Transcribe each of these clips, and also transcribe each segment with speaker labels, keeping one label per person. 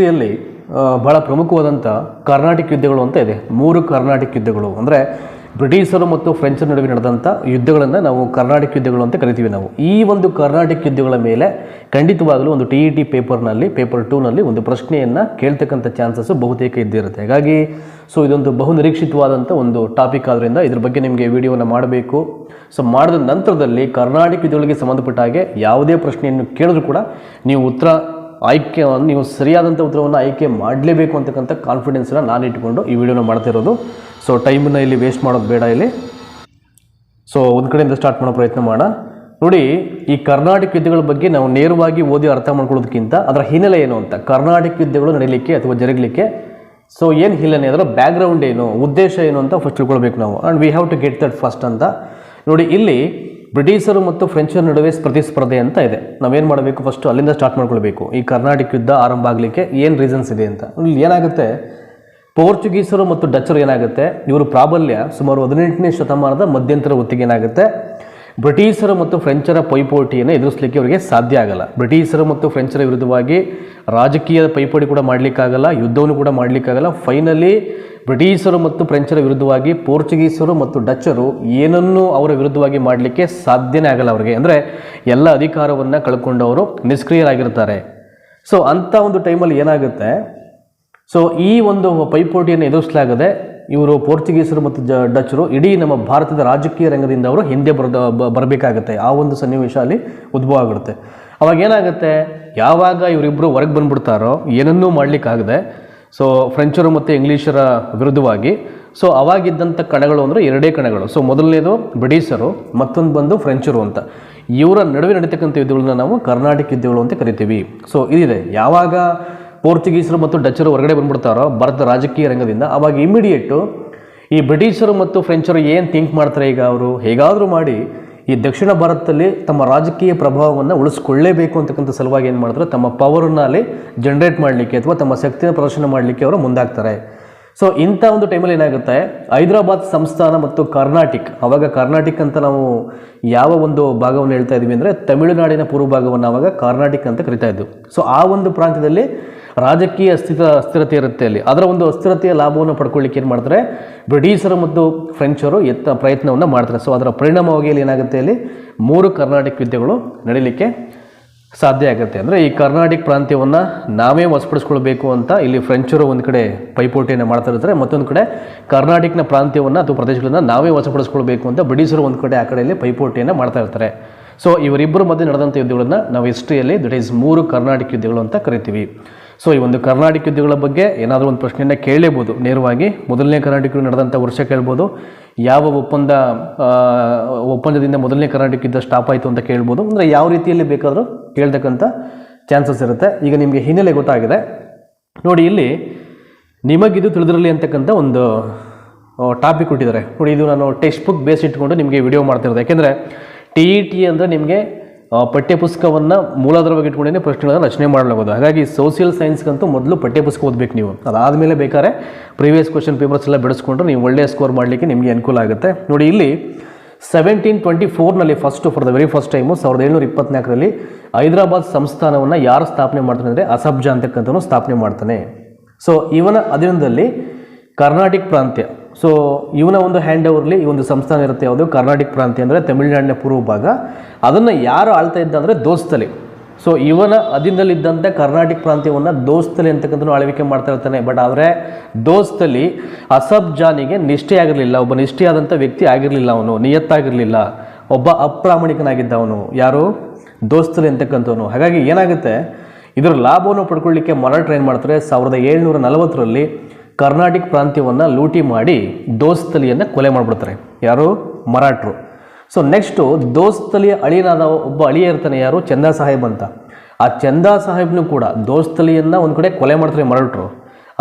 Speaker 1: ಹಿಸ್ಟ್ರಿಯಲ್ಲಿ ಭಾಳ ಪ್ರಮುಖವಾದಂಥ ಕರ್ನಾಟಕ ಯುದ್ಧಗಳು ಅಂತ ಇದೆ. ಮೂರು ಕರ್ನಾಟಕ ಯುದ್ಧಗಳು. ಅಂದರೆ ಬ್ರಿಟಿಷರು ಮತ್ತು ಫ್ರೆಂಚರ ನಡುವೆ ನಡೆದಂಥ ಯುದ್ಧಗಳನ್ನು ನಾವು ಕರ್ನಾಟಕ ಯುದ್ಧಗಳು ಅಂತ ಕರಿತೀವಿ ನಾವು. ಈ ಒಂದು ಕರ್ನಾಟಕ ಯುದ್ಧಗಳ ಮೇಲೆ ಖಂಡಿತವಾಗಲೂ ಒಂದು ಟಿ ಇ ಟಿ ಪೇಪರ್ನಲ್ಲಿ ಪೇಪರ್ ಟೂನಲ್ಲಿ ಒಂದು ಪ್ರಶ್ನೆಯನ್ನು ಕೇಳ್ತಕ್ಕಂಥ ಚಾನ್ಸಸ್ಸು ಬಹುತೇಕ ಇದ್ದಿರುತ್ತೆ ಹಾಗಾಗಿ ಸೊ ಇದೊಂದು ಬಹು ನಿರೀಕ್ಷಿತವಾದಂಥ ಒಂದು ಟಾಪಿಕ್ ಆದ್ದರಿಂದ ಇದ್ರ ಬಗ್ಗೆ ನಿಮಗೆ ವಿಡಿಯೋನ ಮಾಡಬೇಕು. ಸೊ ಮಾಡಿದ ನಂತರದಲ್ಲಿ ಕರ್ನಾಟಕ ಯುದ್ಧಗಳಿಗೆ ಸಂಬಂಧಪಟ್ಟ ಹಾಗೆ ಯಾವುದೇ ಪ್ರಶ್ನೆಯನ್ನು ಕೇಳಿದ್ರು ಕೂಡ ನೀವು ಉತ್ತರ ಆಯ್ಕೆ, ನೀವು ಸರಿಯಾದಂಥ ಉತ್ತರವನ್ನು ಆಯ್ಕೆ ಮಾಡಲೇಬೇಕು ಅಂತಕ್ಕಂಥ ಕಾನ್ಫಿಡೆನ್ಸನ್ನ ನಾನು ಇಟ್ಕೊಂಡು ಈ ವಿಡಿಯೋನ ಮಾಡ್ತಿರೋದು ಸೊ ಟೈಮನ್ನ ಇಲ್ಲಿ ವೇಸ್ಟ್ ಮಾಡೋದು ಬೇಡ ಇಲ್ಲಿ. ಸೊ ಒಂದು ಕಡೆಯಿಂದ ಸ್ಟಾರ್ಟ್ ಮಾಡೋ ಪ್ರಯತ್ನ ಮಾಡೋಣ. ನೋಡಿ, ಈ ಕರ್ನಾಟಕ ಯುದ್ಧಗಳ ಬಗ್ಗೆ ನಾವು ನೇರವಾಗಿ ಓದಿ ಅರ್ಥ ಮಾಡ್ಕೊಳ್ಳೋದಕ್ಕಿಂತ ಅದರ ಹಿನ್ನೆಲೆ ಏನು ಅಂತ. ಕರ್ನಾಟಕ ಯುದ್ಧಗಳು ನಡೀಲಿಕ್ಕೆ ಅಥವಾ ಜರುಗಲಿಕ್ಕೆ. ಸೊ ಏನು ಹಿನ್ನೆಲೆ ಅದರ ಬ್ಯಾಕ್ಗ್ರೌಂಡ್ ಏನು, ಉದ್ದೇಶ ಏನು ಅಂತ ಫಸ್ಟ್ ತಿಳ್ಕೊಳ್ಬೇಕು ನಾವು. And we have to get that first ಅಂತ. ನೋಡಿ, ಇಲ್ಲಿ ಬ್ರಿಟಿಷರು ಮತ್ತು ಫ್ರೆಂಚರ ನಡುವೆ ಪ್ರತಿಸ್ಪರ್ಧೆ ಅಂತ ಇದೆ. ನಾವೇನು ಮಾಡಬೇಕು? ಫಸ್ಟು ಅಲ್ಲಿಂದ ಸ್ಟಾರ್ಟ್ ಮಾಡ್ಕೊಳ್ಬೇಕು. ಈ ಕರ್ನಾಟಕ ಯುದ್ಧ ಆರಂಭ ಆಗಲಿಕ್ಕೆ ಏನು ರೀಸನ್ಸ್ ಇದೆ ಅಂತ. ಇಲ್ಲಿ ಏನಾಗುತ್ತೆ? ಪೋರ್ಚುಗೀಸರು ಮತ್ತು ಡಚ್ಚರು ಏನಾಗುತ್ತೆ? ಇವರು ಪ್ರಾಬಲ್ಯ ಸುಮಾರು ಹದಿನೆಂಟನೇ ಶತಮಾನದ ಮಧ್ಯಂತರ ಹೊತ್ತಿಗೆ ಏನಾಗುತ್ತೆ? ಬ್ರಿಟಿಷರು ಮತ್ತು ಫ್ರೆಂಚರ ಪೈಪೋಟಿಯನ್ನು ಎದುರಿಸಲಿಕ್ಕೆ ಅವರಿಗೆ ಸಾಧ್ಯ ಆಗಲ್ಲ. ಬ್ರಿಟಿಷರು ಮತ್ತು ಫ್ರೆಂಚರ ವಿರುದ್ಧವಾಗಿ ರಾಜಕೀಯ ಪೈಪೋಟಿ ಕೂಡ ಮಾಡಲಿಕ್ಕಾಗಲ್ಲ, ಯುದ್ಧವನ್ನು ಕೂಡ ಮಾಡಲಿಕ್ಕಾಗಲ್ಲ. ಫೈನಲಿ ಬ್ರಿಟಿಷರು ಮತ್ತು ಫ್ರೆಂಚರ ವಿರುದ್ಧವಾಗಿ ಪೋರ್ಚುಗೀಸರು ಮತ್ತು ಡಚ್ಚರು ಏನನ್ನೂ ಅವರ ವಿರುದ್ಧವಾಗಿ ಮಾಡಲಿಕ್ಕೆ ಸಾಧ್ಯನೇ ಆಗಲ್ಲ ಅವರಿಗೆ. ಅಂದರೆ ಎಲ್ಲ ಅಧಿಕಾರವನ್ನು ಕಳ್ಕೊಂಡವರು ನಿಷ್ಕ್ರಿಯರಾಗಿರ್ತಾರೆ. ಸೊ ಅಂಥ ಒಂದು ಟೈಮಲ್ಲಿ ಏನಾಗುತ್ತೆ? ಸೊ ಈ ಒಂದು ಪೈಪೋಟಿಯನ್ನು ಎದುರಿಸಲಾಗದೆ ಇವರು ಪೋರ್ಚುಗೀಸರು ಮತ್ತು ಜ ಡಚ್ಚರು ಇಡೀ ನಮ್ಮ ಭಾರತದ ರಾಜಕೀಯ ರಂಗದಿಂದ ಅವರು ಹಿಂದೆ ಬರಬೇಕಾಗುತ್ತೆ ಬರಬೇಕಾಗತ್ತೆ. ಆ ಒಂದು ಸನ್ನಿವೇಶ ಅಲ್ಲಿ ಉದ್ಭವ ಆಗಿರುತ್ತೆ ಅವಾಗ ಏನಾಗುತ್ತೆ? ಯಾವಾಗ ಇವರಿಬ್ಬರು ಹೊರಗೆ ಬಂದ್ಬಿಡ್ತಾರೋ ಏನನ್ನೂ ಮಾಡಲಿಕ್ಕಾಗದೆ, ಸೊ ಫ್ರೆಂಚರು ಮತ್ತು ಇಂಗ್ಲೀಷರ ವಿರುದ್ಧವಾಗಿ, ಸೊ ಅವಾಗಿದ್ದಂಥ ಕಣಗಳು ಅಂದರೆ ಎರಡೇ ಕಣಗಳು. ಸೊ ಮೊದಲನೇದು ಬ್ರಿಟಿಷರು, ಮತ್ತೊಂದು ಬಂದು ಫ್ರೆಂಚರು ಅಂತ. ಇವರ ನಡುವೆ ನಡೀತಕ್ಕಂಥ ಯುದ್ಧಗಳನ್ನ ನಾವು ಕರ್ನಾಟಕ ಯುದ್ಧಗಳು ಅಂತ ಕರಿತೀವಿ. ಸೊ ಇದಿದೆ. ಯಾವಾಗ ಪೋರ್ಚುಗೀಸರು ಮತ್ತು ಡಚ್ಚರು ಹೊರಗಡೆ ಬಂದ್ಬಿಡ್ತಾರೋ, ಭಾರತದ ರಾಜಕೀಯ ರಂಗದಿಂದ. ಅವಾಗ ಇಮಿಡಿಯೇಟು ಈ ಬ್ರಿಟಿಷರು ಮತ್ತು ಫ್ರೆಂಚರು ಏನು ಥಿಂಕ್ ಮಾಡ್ತಾರೆ ಈಗ ಅವರು? ಹೇಗಾದರೂ ಮಾಡಿ ಈ ದಕ್ಷಿಣ ಭಾರತದಲ್ಲಿ ತಮ್ಮ ರಾಜಕೀಯ ಪ್ರಭಾವವನ್ನು ಉಳಿಸ್ಕೊಳ್ಳೇಬೇಕು ಅಂತಕ್ಕಂಥ ಸಲುವಾಗಿ ಏನು ಮಾಡ್ತಾರೆ ತಮ್ಮ ಪವರನ್ನ ಅಲ್ಲಿ ಜನರೇಟ್ ಮಾಡಲಿಕ್ಕೆ ಅಥವಾ ತಮ್ಮ ಶಕ್ತಿನ ಪ್ರದರ್ಶನ ಮಾಡಲಿಕ್ಕೆ ಅವರು ಮುಂದಾಗ್ತಾರೆ. ಸೊ ಇಂಥ ಒಂದು ಟೈಮಲ್ಲಿ ಏನಾಗುತ್ತೆ? ಹೈದರಾಬಾದ್ ಸಂಸ್ಥಾನ ಮತ್ತು ಕರ್ನಾಟಿಕ್. ಅವಾಗ ಕರ್ನಾಟಿಕ್ ಅಂತ ನಾವು ಯಾವ ಒಂದು ಭಾಗವನ್ನು ಹೇಳ್ತಾ ಇದ್ವಿ ಅಂದರೆ ತಮಿಳುನಾಡಿನ ಪೂರ್ವ ಭಾಗವನ್ನು ಅವಾಗ ಕರ್ನಾಟಿಕ್ ಅಂತ ಕರಿತಾ ಇದ್ವು. ಸೊ ಆ ಒಂದು ಪ್ರಾಂತ್ಯದಲ್ಲಿ ರಾಜಕೀಯ ಅಸ್ಥಿರ ಅಸ್ಥಿರತೆ ಇರುತ್ತೆ ಅಲ್ಲಿ. ಅದರ ಒಂದು ಅಸ್ಥಿರತೆಯ ಲಾಭವನ್ನು ಪಡ್ಕೊಳ್ಳಿಕ್ಕೆ ಏನು ಮಾಡ್ತಾರೆ? ಬ್ರಿಟಿಷರು ಮತ್ತು ಫ್ರೆಂಚರು ಎತ್ತ ಪ್ರಯತ್ನವನ್ನು ಮಾಡ್ತಾರೆ. ಸೊ ಅದರ ಪರಿಣಾಮವಾಗಿ ಅಲ್ಲಿ ಏನಾಗುತ್ತೆ ಅಲ್ಲಿ? ಮೂರು ಕರ್ನಾಟಕ ಯುದ್ಧಗಳು ನಡೀಲಿಕ್ಕೆ ಸಾಧ್ಯ ಆಗುತ್ತೆ. ಅಂದರೆ ಈ ಕರ್ನಾಟಕ ಪ್ರಾಂತ್ಯವನ್ನು ನಾವೇ ವಶಪಡಿಸ್ಕೊಳ್ಬೇಕು ಅಂತ ಇಲ್ಲಿ ಫ್ರೆಂಚರು ಒಂದು ಕಡೆ ಪೈಪೋಟಿಯನ್ನು ಮಾಡ್ತಾ ಇರ್ತಾರೆ. ಮತ್ತೊಂದು ಕಡೆ ಕರ್ನಾಟಕನ ಪ್ರಾಂತ್ಯವನ್ನು ಅಥವಾ ಪ್ರದೇಶಗಳನ್ನು ನಾವೇ ವಶಪಡಿಸ್ಕೊಳ್ಬೇಕು ಅಂತ ಬ್ರಿಟಿಷರು ಒಂದು ಕಡೆ ಆ ಕಡೆಯಲ್ಲಿ ಪೈಪೋಟಿಯನ್ನು ಮಾಡ್ತಾ ಇರ್ತಾರೆ. ಸೊ ಇವರಿಬ್ಬರ ಮಧ್ಯೆ ನಡೆದಂಥ ಯುದ್ಧಗಳನ್ನು ನಾವು ಹಿಸ್ಟ್ರಿಯಲ್ಲಿ ದಟ್ ಈಸ್ ಮೂರು ಕರ್ನಾಟಕ ಯುದ್ಧಗಳು ಅಂತ ಕರಿತೀವಿ. ಸೊ ಈ ಒಂದು ಕರ್ನಾಟಕ ಯುದ್ಧಗಳ ಬಗ್ಗೆ ಏನಾದರೂ ಒಂದು ಪ್ರಶ್ನೆಯನ್ನು ಕೇಳಲೇಬೋದು. ನೇರವಾಗಿ ಮೊದಲನೇ ಕರ್ನಾಟಕ ನಡೆದಂಥ ವರ್ಷ ಕೇಳ್ಬೋದು. ಯಾವ ಒಪ್ಪಂದ ಒಪ್ಪಂದದಿಂದ ಮೊದಲನೇ ಕರ್ನಾಟಕ ಯುದ್ಧ ಸ್ಟಾಪ್ ಆಯಿತು ಅಂತ ಕೇಳ್ಬೋದು. ಅಂದರೆ ಯಾವ ರೀತಿಯಲ್ಲಿ ಬೇಕಾದರೂ ಕೇಳ್ತಕ್ಕಂಥ ಚಾನ್ಸಸ್ ಇರುತ್ತೆ. ಈಗ ನಿಮಗೆ ಹಿನ್ನೆಲೆ ಗೊತ್ತಾಗಿದೆ. ನೋಡಿ, ಇಲ್ಲಿ ನಿಮಗಿದು ತಿಳಿದಿರಲಿ ಅಂತಕ್ಕಂಥ ಒಂದು ಟಾಪಿಕ್ ಕೊಟ್ಟಿದ್ದಾರೆ. ನೋಡಿ, ಇದು ನಾನು ಟೆಕ್ಸ್ಟ್ ಬುಕ್ ಬೇಸ್ ಇಟ್ಕೊಂಡು ನಿಮಗೆ ವಿಡಿಯೋ ಮಾಡ್ತಿರೋದು ಯಾಕೆಂದರೆ ಟಿ ಇ ಟಿ ಅಂದರೆ ನಿಮಗೆ ಪಠ್ಯಪುಸ್ತಕವನ್ನು ಮೂಲಾಧಾರವಾಗಿ ಇಟ್ಕೊಂಡೇ ಪ್ರಶ್ನೆಗಳನ್ನು ರಚನೆ ಮಾಡಲಾಗೋದು. ಹಾಗಾಗಿ ಸೋಷಿಯಲ್ ಸೈನ್ಸ್ಗಂತೂ ಮೊದಲು ಪಠ್ಯಪುಸ್ತಕ ಓದಬೇಕು ನೀವು. ಅದಾದಮೇಲೆ ಬೇಕಾದ್ರೆ ಪ್ರೀವಿಯಸ್ ಕ್ವಶನ್ ಪೇಪರ್ಸ್ ಎಲ್ಲ ಬಿಡಿಸ್ಕೊಂಡ್ರೆ ನೀವು ಒಳ್ಳೆಯ ಸ್ಕೋರ್ ಮಾಡಲಿಕ್ಕೆ ನಿಮಗೆ ಅನುಕೂಲ ಆಗುತ್ತೆ. ನೋಡಿ, ಇಲ್ಲಿ seventeen twenty ಫೋರ್ನಲ್ಲಿ first for the very first time ಸಾವಿರದ ಏಳ್ನೂರ ಇಪ್ಪತ್ನಾಲ್ಕರಲ್ಲಿ ಹೈದರಾಬಾದ್ ಸಂಸ್ಥಾನವನ್ನು ಯಾರು ಸ್ಥಾಪನೆ ಮಾಡ್ತಾನೆ ಅಂದರೆ ಅಸಬ್ಜಾ ಅಂತಕ್ಕಂಥವನು ಸ್ಥಾಪನೆ ಮಾಡ್ತಾನೆ. ಸೊ ಇವನ ಅಧೀನದಲ್ಲಿ ಕರ್ನಾಟಕ ಪ್ರಾಂತ್ಯ ಸೊ ಇವನ ಒಂದು ಹ್ಯಾಂಡ್ ಓವರ್ಲಿ ಈ ಒಂದು ಸಂಸ್ಥಾನ ಇರುತ್ತೆ, ಯಾವುದು? ಕರ್ನಾಟಕ ಪ್ರಾಂತ್ಯ ಅಂದರೆ ತಮಿಳುನಾಡಿನ ಪೂರ್ವ ಭಾಗ. ಅದನ್ನು ಯಾರು ಆಳ್ತಾ ಇದ್ದ ಅಂದರೆ ದೋಸ್ತಲಿ. ಸೊ ಇವನ ಅಧೀನದಲ್ಲಿದ್ದಂಥ ಕರ್ನಾಟಕ ಪ್ರಾಂತ್ಯವನ್ನು ದೋಸ್ತಲಿ ಅಂತಕ್ಕಂಥ ಆಳ್ವಿಕೆ ಮಾಡ್ತಾ ಇರ್ತಾನೆ. ಬಟ್ ಆದರೆ ದೋಸ್ತಲಿ ಅಸಬ್ ಜಾನಿಗೆ ನಿಷ್ಠೆ ಆಗಿರಲಿಲ್ಲ. ಒಬ್ಬ ನಿಷ್ಠೆಯಾದಂಥ ವ್ಯಕ್ತಿ ಆಗಿರಲಿಲ್ಲ ಅವನು, ನಿಯತ್ತಾಗಿರಲಿಲ್ಲ. ಒಬ್ಬ ಅಪ್ರಾಮಾಣಿಕನಾಗಿದ್ದ ಅವನು ಯಾರು? ದೋಸ್ತಲಿ ಅಂತಕ್ಕಂಥವನು. ಹಾಗಾಗಿ ಏನಾಗುತ್ತೆ? ಇದರ ಲಾಭವನ್ನು ಪಡ್ಕೊಳ್ಳಿಕ್ಕೆ ಮರಾಠರು ಏನು ಮಾಡ್ತಾರೆ. ಸಾವಿರದ ಏಳ್ನೂರ ನಲವತ್ತರಲ್ಲಿ ಕರ್ನಾಟಕ ಪ್ರಾಂತ್ಯವನ್ನು ಲೂಟಿ ಮಾಡಿ ದೋಸ್ತಲಿಯನ್ನು ಕೊಲೆ ಮಾಡಿಬಿಡ್ತಾರೆ. ಯಾರು? ಮರಾಠರು. ಸೊ ನೆಕ್ಸ್ಟು ದೋಸ್ತಲಿಯ ಅಳಿಯನಾದ ಒಬ್ಬ ಅಳಿಯ ಇರ್ತಾನೆ ಯಾರು? ಚಂದಾ ಸಾಹೇಬ್ ಅಂತ. ಆ ಚಂದಾ ಸಾಹೇಬ್ನು ಕೂಡ ದೋಸ್ತಲಿಯನ್ನು ಒಂದು ಕಡೆ ಕೊಲೆ ಮಾಡ್ತಾರೆ ಮರಾಠರು.